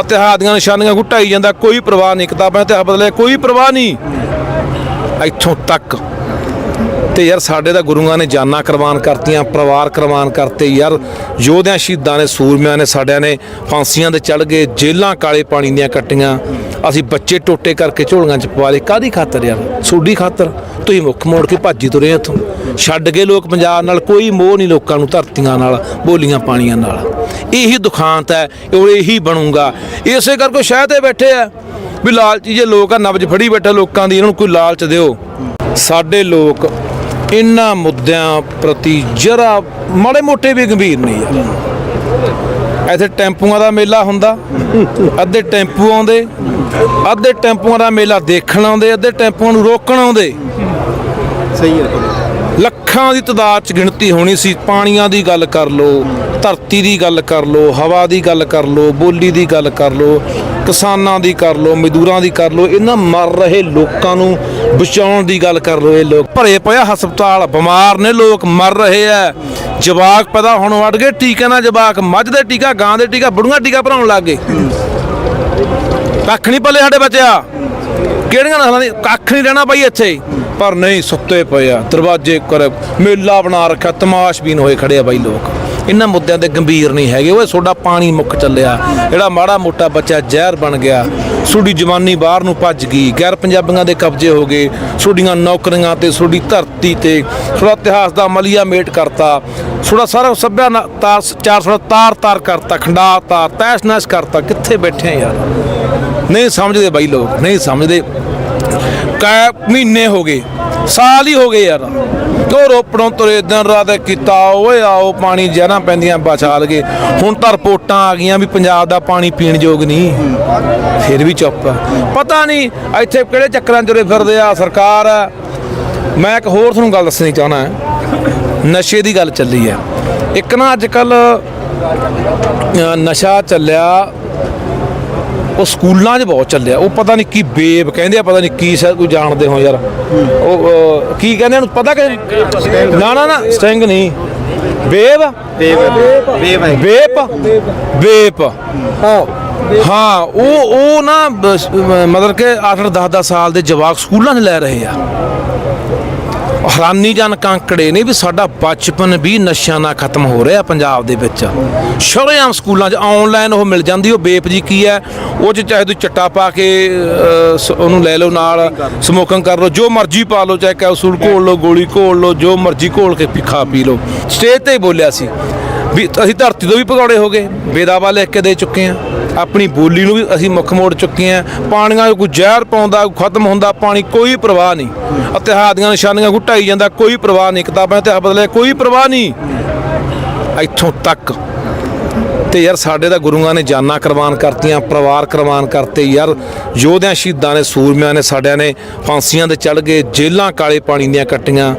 ਇਤਿਹਾਸ ਦੀਆਂ ਨਿਸ਼ਾਨੀਆਂ ਘੁਟਾਈ ਜਾਂਦਾ, ਕੋਈ ਪ੍ਰਵਾਹ ਨਹੀਂ। ਕਿਤਾਬਾਂ ਤੇ ਬਦਲੇ ਕੋਈ ਪ੍ਰਵਾਹ ਨਹੀਂ। ਇੱਥੋਂ ਤੱਕ। ਤੇ ਯਾਰ ਸਾਡੇ ਤਾਂ ਗੁਰੂਆਂ ਨੇ ਜਾਨਾਂ ਕੁਰਬਾਨ ਕਰਤੀਆਂ, ਪਰਿਵਾਰ ਕੁਰਬਾਨ ਕਰਤੇ। ਯਾਰ ਯੋਧਿਆਂ ਸ਼ਹੀਦਾਂ ਨੇ, ਸੂਰਮਿਆਂ ਨੇ, ਸਾਡਿਆਂ ਨੇ ਫਾਂਸੀਆਂ ਦੇ ਚੜ ਗਏ ਜੇਲਾਂ ਕਾਲੇ ਪਾਣੀ ਦੀਆਂ ਕੱਟੀਆਂ। ਅਸੀਂ ਬੱਚੇ ਟੋਟੇ ਕਰਕੇ ਝੋਲੀਆਂ ਚ ਪਵਾ ਲਏ। ਕਾਦੀ ਖਾਤਰ ਯਾਰ? ਸੋਡੀ ਖਾਤਰ। ਤੁਸੀਂ ਮੁੱਖ ਮੋੜ ਕੇ ਭੱਜੀ ਤੁਰੇ ਇੱਥੋਂ। ਛੱਡ ਗਏ ਲੋਕ ਪੰਜਾਬ ਨਾਲ ਕੋਈ ਮੋਹ ਨਹੀਂ ਲੋਕਾਂ ਨੂੰ ਧਰਤੀਆਂ ਨਾਲ, ਬੋਲੀਆਂ ਪਾਣੀਆਂ ਨਾਲ। ਇਹੀ ਦੁਖਾਂਤ ਹੈ, ਉਹ ਇਹੀ ਬਣੂਗਾ। ਇਸੇ ਕਰਕੇ ਸ਼ਹਿਰ ਤੇ ਬੈਠੇ ਆ। ਵੀ ਲਾਲਚੀ ਜੇ ਲੋਕ ਆ, ਨਬਜ ਫੜੀ ਬੈਠੇ ਲੋਕਾਂ ਦੀ, ਇਹਨਾਂ ਨੂੰ ਕੋਈ ਲਾਲਚ ਦਿਓ। ਸਾਡੇ ਲੋਕ ਇਹਨਾਂ ਮੁੱਦਿਆਂ ਪ੍ਰਤੀ ਜਰਾ ਮਾੜੇ ਮੋਟੇ ਵੀ ਗੰਭੀਰ ਨਹੀਂ ਯਾਰ ਇੱਥੇ ਟੈਂਪੂਆਂ ਦਾ ਮੇਲਾ ਹੁੰਦਾ। ਅੱਧੇ ਟੈਂਪੂ ਆਉਂਦੇ, ਅੱਧੇ ਟੈਂਪੂਆਂ ਦਾ ਮੇਲਾ ਦੇਖਣ ਆਉਂਦੇ, ਅੱਧੇ ਟੈਂਪੂਆਂ ਨੂੰ ਰੋਕਣ ਆਉਂਦੇ। ਸਹੀ ਹੈ ਲੱਖਾਂ ਦੀ ਤਾਦਾਦ ਚ ਗਿਣਤੀ ਹੋਣੀ ਸੀ। ਪਾਣੀਆਂ ਦੀ ਗੱਲ ਕਰ ਲੋ ਧਰਤੀ ਦੀ ਗੱਲ ਕਰ ਲੋ ਹਵਾ ਦੀ ਗੱਲ ਕਰ ਲੋ ਬੋਲੀ ਦੀ ਗੱਲ ਕਰ ਲੋ ਕਿਸਾਨਾਂ ਦੀ ਕਰ ਲੋ ਮਜ਼ਦੂਰਾਂ ਦੀ ਕਰ ਲੋ ਇਹਨਾਂ ਮਰ ਰਹੇ ਲੋਕਾਂ ਨੂੰ ਬਚਾਉਣ ਦੀ ਗੱਲ ਕਰ ਲੋ ਇਹ ਲੋਕ। ਭਰੇ ਪਿਆ ਹਸਪਤਾਲ, ਬਿਮਾਰ ਨੇ ਲੋਕ, ਮਰ ਰਹੇ ਆ। ਜਵਾਕ ਪੈਦਾ ਹੋਣ ਵੜ ਗਏ, ਟੀਕੇ ਨਾਲ ਜਵਾਕ, ਮੱਝ ਦੇ ਟੀਕਾ, ਗਾਂ ਦੇ ਟੀਕਾ, ਬੜੂਆਂ ਟੀਕਾ ਭਰਾਉਣ ਲੱਗ ਗਏ। ਕੱਖ ਨਹੀਂ ਪੱਲੇ ਸਾਡੇ ਬੱਚਿਆ। ਕਿਹੜੀਆਂ ਨਸਲਾਂ ਦੀ ਕੱਖ ਨਹੀਂ ਰਹਿਣਾ ਪਈ ਇੱਥੇ। ਪਰ ਨਹੀਂ ਸੁੱਤੇ ਪਏ ਆ। ਦਰਵਾਜ਼ੇ ਕਰ ਮੇਲਾ ਬਣਾ ਰੱਖਿਆ ਤਮਾਸ਼ਬੀਨ ਹੋਏ ਖੜੇ ਆ ਬਾਈ ਲੋਕ। ਇਹਨਾਂ ਮੁੱਦਿਆਂ ਤੇ ਗੰਭੀਰ ਨਹੀਂ ਹੈਗੇ। ਓਏ ਤੁਹਾਡਾ ਪਾਣੀ ਮੁੱਕ ਚੱਲਿਆ। ਜਿਹੜਾ ਮਾੜਾ ਮੋਟਾ ਬੱਚਾ ਜ਼ਹਿਰ ਬਣ ਗਿਆ ਤੁਹਾਡੀ ਜਵਾਨੀ ਬਾਹਰ ਨੂੰ ਭੱਜ ਗਈ। ਗੈਰ ਪੰਜਾਬੀਆਂ ਦੇ ਕਬਜ਼ੇ ਹੋ ਗਏ। ਤੁਹਾਡੀਆਂ ਨੌਕਰੀਆਂ ਤੇ ਤੁਹਾਡੀ ਧਰਤੀ ਤੇ ਤੁਹਾਡਾ ਇਤਿਹਾਸ ਦਾ ਮਲੀਆ ਮੇਟ ਕਰਤਾ। ਤੁਹਾਡਾ ਸਾਰਾ ਸੱਭਿਆ ਤਾਰ, ਚਾਰ ਸੌ ਤਾਰ ਤਾਰ ਕਰਤਾ, ਖੰਡਾ ਤਾਰ, ਤੈਸ ਨੈਸ ਕਰਤਾ। ਕਿੱਥੇ ਬੈਠੇ ਯਾਰ? ਨਹੀਂ ਸਮਝਦੇ ਬਾਈ ਲੋਕ, ਨਹੀਂ ਸਮਝਦੇ। ਕੈ ਮਹੀਨੇ ਹੋ ਗਏ, ਸਾਲ ਹੀ ਹੋ ਗਏ ਯਾਰ। ਉਹ ਰੋਪੜੋਂ ਤੁਰੇ, ਦਿਨ ਰਾਤ ਕੀਤਾ, ਓਏ ਆਓ, ਪਾਣੀ ਜ਼ਹਿਰਾਂ ਪੈਂਦੀਆਂ ਬਚਾ ਲਗੇ ਹੁਣ ਤਾਂ ਰਿਪੋਰਟਾਂ ਆ ਗਈਆਂ ਵੀ ਪੰਜਾਬ ਦਾ ਪਾਣੀ ਪੀਣ ਯੋਗ ਨਹੀਂ। ਫਿਰ ਵੀ ਚੁੱਪ। ਪਤਾ ਨਹੀਂ ਇੱਥੇ ਕਿਹੜੇ ਚੱਕਰਾਂ 'ਚ ਫਿਰਦੇ ਆ ਸਰਕਾਰ। ਮੈਂ ਇੱਕ ਹੋਰ ਤੁਹਾਨੂੰ ਗੱਲ ਦੱਸਣੀ ਚਾਹਣਾ ਨਸ਼ੇ ਦੀ ਗੱਲ ਚੱਲੀ ਹੈ। ਇੱਕ ਨਾ ਅੱਜ ਕੱਲ ਨਸ਼ਾ ਚੱਲਿਆ ਉਹ ਸਕੂਲਾਂ 'ਚ ਬਹੁਤ ਚੱਲਿਆ। ਉਹ ਪਤਾ ਨਹੀਂ ਕੀ ਬੇਬ ਕਹਿੰਦੇ ਆ ਪਤਾ ਨਹੀਂ ਕੀ ਸ਼ਾਇਦ ਕੋਈ ਜਾਣਦੇ ਹੋ ਯਾਰ। ਉਹ ਅਹ, ਕੀ ਕਹਿੰਦੇ ਉਹਨੂੰ ਪਤਾ ਕਿ ਨਾ ਨਾ ਨਾ ਸਟਿੰਗ ਨਹੀਂ। ਬੇਬ? ਬੇਬ ਬੇਬ। ਹੈ। ਬੇਪ ਬੇਪ ਹਾਂ। ਉਹ ਉਹ ਨਾ ਬਸ, ਅਹ, ਮਤਲਬ ਕਿ 8 10 10 ਸਾਲ ਦੇ ਜਵਾਕ ਸਕੂਲਾਂ 'ਚ ਲੈ ਰਹੇ ਆ। ਹੈਰਾਨੀਜਨਕ ਅੰਕੜੇ ਨੇ ਵੀ ਸਾਡਾ ਬਚਪਨ ਵੀ ਨਸ਼ਿਆਂ ਨਾਲ ਖਤਮ ਹੋ ਰਿਹਾ ਪੰਜਾਬ ਦੇ ਵਿੱਚ। ਸ਼ਰੇਆਮ ਸਕੂਲਾਂ 'ਚ ਆਨਲਾਈਨ ਉਹ ਮਿਲ ਜਾਂਦੀ, ਉਹ ਬੇਪ ਜੀ ਕੀ ਹੈ? ਉਹ 'ਚ ਚਾਹੇ ਤੁਸੀਂ ਚੱਟਾ ਪਾ ਕੇ ਸ- ਉਹਨੂੰ ਲੈ ਲਓ ਨਾਲ ਸਮੋਕਿੰਗ ਕਰ ਲਓ, ਜੋ ਮਰਜ਼ੀ ਪਾ ਲਓ, ਚਾਹੇ ਕੈਪਸੂਲ ਘੋਲ ਲਓ, ਗੋਲੀ ਘੋਲ ਲਓ, ਜੋ ਮਰਜ਼ੀ ਘੋਲ ਕੇ ਪੀ- ਖਾ ਪੀ ਲਓ। ਸਟੇਜ ਤੇ ਹੀ ਬੋਲਿਆ ਸੀ। ਵੀ ਅਸੀਂ ਧਰਤੀ ਤੋਂ ਵੀ ਭਗੌੜੇ ਹੋ ਗਏ। ਬੇਦਾਵਾ ਲਿਖ ਕੇ ਦੇ ਚੁੱਕੇ ਆ ਆਪਣੀ ਬੋਲੀ ਨੂੰ ਵੀ ਅਸੀਂ ਮੁੱਖ ਮੋੜ ਚੁੱਕੇ ਆ ਪਾਣੀਆਂ ਨੂੰ ਕੋਈ ਜ਼ਹਿਰ ਪਾਉਂਦਾ ਖਤਮ ਹੁੰਦਾ, ਪਾਣੀ ਕੋਈ ਪ੍ਰਵਾਹ ਨਹੀਂ। ਇਤਿਹਾਸ ਦੀਆਂ ਨਿਸ਼ਾਨੀਆਂ ਘੁਟਾਈ ਜਾਂਦਾ, ਕੋਈ ਪ੍ਰਵਾਹ ਨਹੀਂ। ਕਿਤਾਬਾਂ ਇਤਿਹਾਸ ਬਦਲੇ ਕੋਈ ਪ੍ਰਵਾਹ ਨਹੀਂ। ਇੱਥੋਂ ਤੱਕ ਤੇ ਯਾਰ ਸਾਡੇ ਤਾਂ ਗੁਰੂਆਂ ਨੇ ਜਾਨਾਂ ਕੁਰਬਾਨ ਕਰਤੀਆਂ, ਪਰਿਵਾਰ ਕੁਰਬਾਨ ਕਰਤੇ ਯਾਰ। ਯੋਧਿਆਂ ਸ਼ਹੀਦਾਂ ਨੇ, ਸੂਰਮਿਆਂ ਨੇ, ਸਾਡਿਆਂ ਨੇ ਫਾਂਸੀਆਂ ਦੇ ਚੜ ਗਏ ਜੇਲਾਂ ਕਾਲੇ ਪਾਣੀ ਦੀਆਂ ਕੱਟੀਆਂ।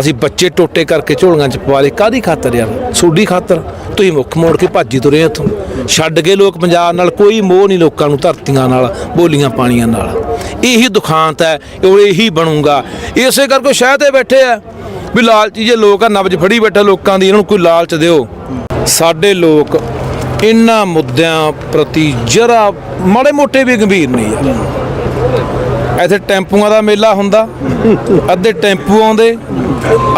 ਅਸੀਂ ਬੱਚੇ ਟੋਟੇ ਕਰਕੇ ਝੋਲੀਆਂ ਚ ਪਵਾ ਲਏ। ਕਾਦੀ ਖਾਤਰ ਯਾਰ? ਸੋਡੀ ਖਾਤਰ। ਤੁਸੀਂ ਮੁੱਖ ਮੋੜ ਕੇ ਭੱਜੀ ਤੁਰੇ ਇੱਥੋਂ। ਛੱਡ ਗਏ ਲੋਕ ਪੰਜਾਬ ਨਾਲ ਕੋਈ ਮੋਹ ਨਹੀਂ ਲੋਕਾਂ ਨੂੰ ਧਰਤੀਆਂ ਨਾਲ, ਬੋਲੀਆਂ ਪਾਣੀਆਂ ਨਾਲ। ਇਹੀ ਦੁਖਾਂਤ ਹੈ, ਉਹ ਇਹੀ ਬਣੂਗਾ। ਇਸੇ ਕਰਕੇ ਸ਼ਹਿਰ ਤੇ ਬੈਠੇ ਆ। ਵੀ ਲਾਲਚੀ ਜੇ ਲੋਕ ਆ, ਨਬਜ ਫੜੀ ਬੈਠੇ ਲੋਕਾਂ ਦੀ, ਇਹਨਾਂ ਨੂੰ ਕੋਈ ਲਾਲਚ ਦਿਓ। ਸਾਡੇ ਲੋਕ ਇਹਨਾਂ ਮੁੱਦਿਆਂ ਪ੍ਰਤੀ ਜਰਾ ਮਾੜੇ ਮੋਟੇ ਵੀ ਗੰਭੀਰ ਨਹੀਂ ਯਾਰ ਇੱਥੇ ਟੈਂਪੂਆਂ ਦਾ ਮੇਲਾ ਹੁੰਦਾ ਅੱਧੇ ਟੈਂਪੂ ਆਉਂਦੇ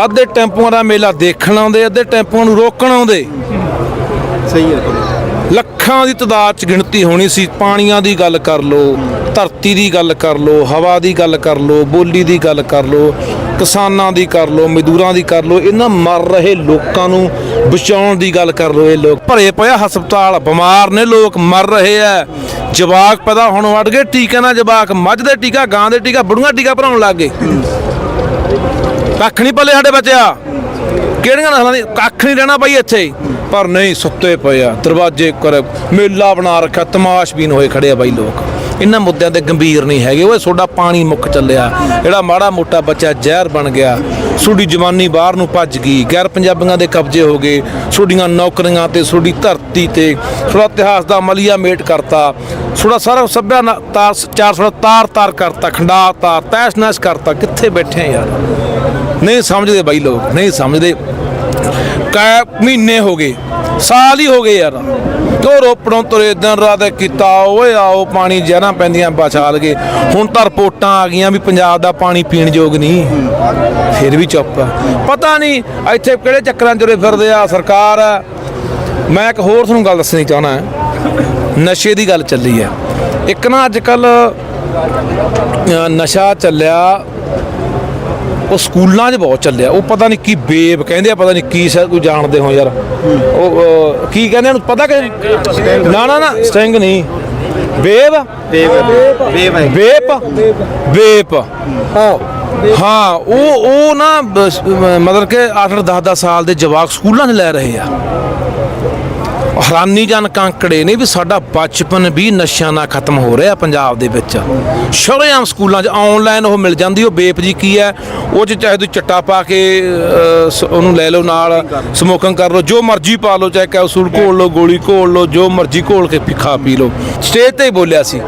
ਅੱਧੇ ਟੈਂਪੂਆਂ ਦਾ ਮੇਲਾ ਦੇਖਣ ਆਉਂਦੇ ਅੱਧੇ ਟੈਂਪੂਆਂ ਨੂੰ ਰੋਕਣ ਆਉਂਦੇ। ਸਹੀ ਹੈ। ਲੱਖਾਂ ਦੀ ਤਾਦਾਦ ਚ ਗਿਣਤੀ ਹੋਣੀ ਸੀ ਪਾਣੀਆਂ ਦੀ ਗੱਲ ਕਰ ਲੋ ਧਰਤੀ ਦੀ ਗੱਲ ਕਰ ਲੋ ਹਵਾ ਦੀ ਗੱਲ ਕਰ ਲੋ ਬੋਲੀ ਦੀ ਗੱਲ ਕਰ ਲੋ ਕਿਸਾਨਾਂ ਦੀ ਕਰ ਲੋ ਮਜ਼ਦੂਰਾਂ ਦੀ ਕਰ ਲੋ ਇਹਨਾਂ ਮਰ ਰਹੇ ਲੋਕਾਂ ਨੂੰ ਬਚਾਉਣ ਦੀ ਗੱਲ ਕਰ ਲੋ ਇਹ ਲੋਕ। ਭਰੇ ਪਏ ਹਸਪਤਾਲ, ਬਿਮਾਰ ਨੇ ਲੋਕ, ਮਰ ਰਹੇ ਆ। ਜਵਾਕ ਪੈਦਾ ਹੁਣ ਵੜ ਗਏ ਟੀਕੇ ਨਾਲ ਜਵਾਕ, ਮੱਝ ਦੇ ਟੀਕਾ, ਗਾਂ ਦੇ ਟੀਕਾ, ਬੜੂਆਂ ਟੀਕਾ ਭਰਾਉਣ ਲੱਗ ਗਏ। ਕੱਖ ਨਹੀਂ ਪੱਲੇ ਸਾਡੇ ਬੱਚਿਆ। ਕਿਹੜੀਆਂ ਨਸਲਾਂ ਦੀ? ਕੱਖ ਨਹੀਂ ਰਹਿਣਾ ਬਾਈ ਇੱਥੇ। ਪਰ ਨਹੀਂ, ਸੁੱਤੇ ਪਏ ਆ, ਦਰਵਾਜ਼ੇ ਕਰ ਮੇਲਾ ਬਣਾ ਰੱਖਿਆ, ਤਮਾਸ਼ਬੀਨ ਹੋਏ ਖੜੇ ਆ ਬਾਈ ਲੋਕ। ਇਹਨਾਂ ਮੁੱਦਿਆਂ ਤੇ ਗੰਭੀਰ ਨਹੀਂ ਹੈਗੇ। ਓਏ ਤੁਹਾਡਾ ਪਾਣੀ ਮੁੱਕ ਚੱਲਿਆ। ਜਿਹੜਾ ਮਾੜਾ ਮੋਟਾ ਬੱਚਾ ਜ਼ਹਿਰ ਬਣ ਗਿਆ ਤੁਹਾਡੀ ਜਵਾਨੀ ਬਾਹਰ ਨੂੰ ਭੱਜ ਗਈ। ਗੈਰ ਪੰਜਾਬੀਆਂ ਦੇ ਕਬਜ਼ੇ ਹੋ ਗਏ। ਤੁਹਾਡੀਆਂ ਨੌਕਰੀਆਂ ਤੇ ਤੁਹਾਡੀ ਧਰਤੀ ਤੇ ਤੁਹਾਡਾ ਇਤਿਹਾਸ ਦਾ ਮਲੀਆ ਮੇਟ ਕਰਤਾ। ਤੁਹਾਡਾ ਸਾਰਾ ਸੱਭਿਆ ਤਾਰ, ਚਾਰ ਸੌ ਤਾਰ ਤਾਰ ਕਰਤਾ ਖੰਡਾਤਾ ਤੈਸ ਨੈਸ ਕਰਤਾ। ਕਿੱਥੇ ਬੈਠੇ ਯਾਰ? ਨਹੀਂ ਸਮਝਦੇ ਬਾਈ ਲੋਕ, ਨਹੀਂ ਸਮਝਦੇ। ਕੈ ਮਹੀਨੇ ਹੋ ਗਏ, ਸਾਲ ਹੀ ਹੋ ਗਏ ਯਾਰ। ਕਿਉਂ ਰੋਪੜੋਂ ਤੁਰੇ, ਦਿਨ ਰਾਤ ਕੀਤਾ, ਓਏ ਆਓ, ਪਾਣੀ ਜ਼ਹਿਰਾਂ ਪੈਂਦੀਆਂ, ਬਚਾਲ ਗਏ ਹੁਣ ਤਾਂ ਰਿਪੋਰਟਾਂ ਆ ਗਈਆਂ ਵੀ ਪੰਜਾਬ ਦਾ ਪਾਣੀ ਪੀਣ ਯੋਗ ਨਹੀਂ। ਫਿਰ ਵੀ ਚੁੱਪ ਪਤਾ ਨਹੀਂ ਇੱਥੇ ਕਿਹੜੇ ਚੱਕਰਾਂ 'ਚ ਤੁਰੇ ਫਿਰਦੇ ਆ, ਸਰਕਾਰ ਮੈਂ ਇੱਕ ਹੋਰ ਤੁਹਾਨੂੰ ਗੱਲ ਦੱਸਣੀ ਚਾਹਣਾ ਨਸ਼ੇ ਦੀ ਗੱਲ ਚੱਲੀ ਹੈ। ਇੱਕ ਨਾ ਅੱਜ ਕੱਲ ਨਸ਼ਾ ਚੱਲਿਆ ਉਹ ਸਕੂਲਾਂ 'ਚ ਬਹੁਤ ਚੱਲਿਆ। ਉਹ ਪਤਾ ਨਹੀਂ ਕੀ ਬੇਬ ਕਹਿੰਦੇ ਆ ਪਤਾ ਨਹੀਂ ਕੀ ਸ਼ਾਇਦ ਕੋਈ ਜਾਣਦੇ ਹੋ ਯਾਰ। ਉਹ ਕੀ ਕਹਿੰਦੇ ਉਹਨੂੰ ਪਤਾ ਕਿ ਨਾ ਨਾ ਨਾ ਸਟਿੰਗ ਨਹੀਂ। ਬੇਬ? ਬੇਬ ਬੇਬ ਹੈ। ਹਾਂ ਉਹ ਉਹ ਨਾ ਮਤਲਬ ਕਿ 8 10 10 ਸਾਲ ਦੇ ਜਵਾਕ ਸਕੂਲਾਂ 'ਚ ਲੈ ਰਹੇ ਆ। ਹੈਰਾਨੀਜਨਕ ਅੰਕੜੇ ਨੇ ਵੀ ਸਾਡਾ ਬਚਪਨ ਵੀ ਨਸ਼ਿਆਂ ਨਾਲ ਖਤਮ ਹੋ ਰਿਹਾ ਪੰਜਾਬ ਦੇ ਵਿੱਚ। ਸ਼ਰੇਆਮ ਸਕੂਲਾਂ 'ਚ ਆਨਲਾਈਨ ਉਹ ਮਿਲ ਜਾਂਦੀ, ਉਹ ਬੇਪ ਜੀ ਕੀ ਹੈ, ਉਹ 'ਚ ਚਾਹੇ ਤੁਸੀਂ ਚੱਟਾ ਪਾ ਕੇ ਉਹਨੂੰ ਲੈ ਲਓ ਨਾਲ, ਸਮੋਕਿੰਗ ਕਰ ਲਓ, ਜੋ ਮਰਜ਼ੀ ਪਾ ਲਓ, ਚਾਹੇ ਕੈਪਸੂਲ ਘੋਲ ਲਓ, ਗੋਲੀ ਘੋਲ ਲਓ, ਜੋ ਮਰਜ਼ੀ ਘੋਲ ਕੇ ਖਾ, ਪੀ ਲਓ। ਸਟੇਜ ਤੇ ਹੀ ਬੋਲਿਆ ਸੀ।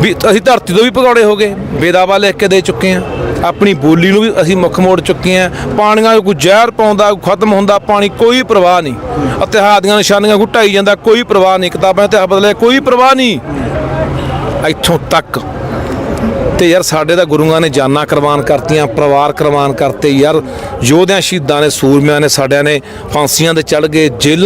ਵੀ ਅਸੀਂ ਧਰਤੀ ਤੋਂ ਵੀ ਭਗੌੜੇ ਹੋ ਗਏ। ਬੇਦਾਵਾ ਲਿਖ ਕੇ ਦੇ ਚੁੱਕੇ ਆ ਆਪਣੀ ਬੋਲੀ ਨੂੰ ਵੀ ਅਸੀਂ ਮੁੱਖ ਮੋੜ ਚੁੱਕੇ ਆ ਪਾਣੀਆਂ ਨੂੰ ਕੋਈ ਜ਼ਹਿਰ ਪਾਉਂਦਾ ਖਤਮ ਹੁੰਦਾ, ਪਾਣੀ ਕੋਈ ਪ੍ਰਵਾਹ ਨਹੀਂ। ਇਤਿਹਾਸ ਦੀਆਂ ਨਿਸ਼ਾਨੀਆਂ ਘੁਟਾਈ ਜਾਂਦਾ, ਕੋਈ ਪ੍ਰਵਾਹ ਨਹੀਂ। ਕਿਤਾਬਾਂ ਇਤਿਹਾਸ ਬਦਲੇ ਕੋਈ ਪ੍ਰਵਾਹ ਨਹੀਂ। ਇੱਥੋਂ ਤੱਕ। ਤੇ ਯਾਰ ਸਾਡੇ ਤਾਂ ਗੁਰੂਆਂ ਨੇ ਜਾਨਾਂ ਕੁਰਬਾਨ ਕਰਤੀਆਂ, ਪਰਿਵਾਰ ਕੁਰਬਾਨ ਕਰਤੇ। ਯਾਰ ਯੋਧਿਆਂ ਸ਼ਹੀਦਾਂ ਨੇ, ਸੂਰਮਿਆਂ ਨੇ, ਸਾਡਿਆਂ ਨੇ, ਫਾਂਸੀਆਂ ਦੇ ਚੜ ਗਏ, ਜੇਲਾਂ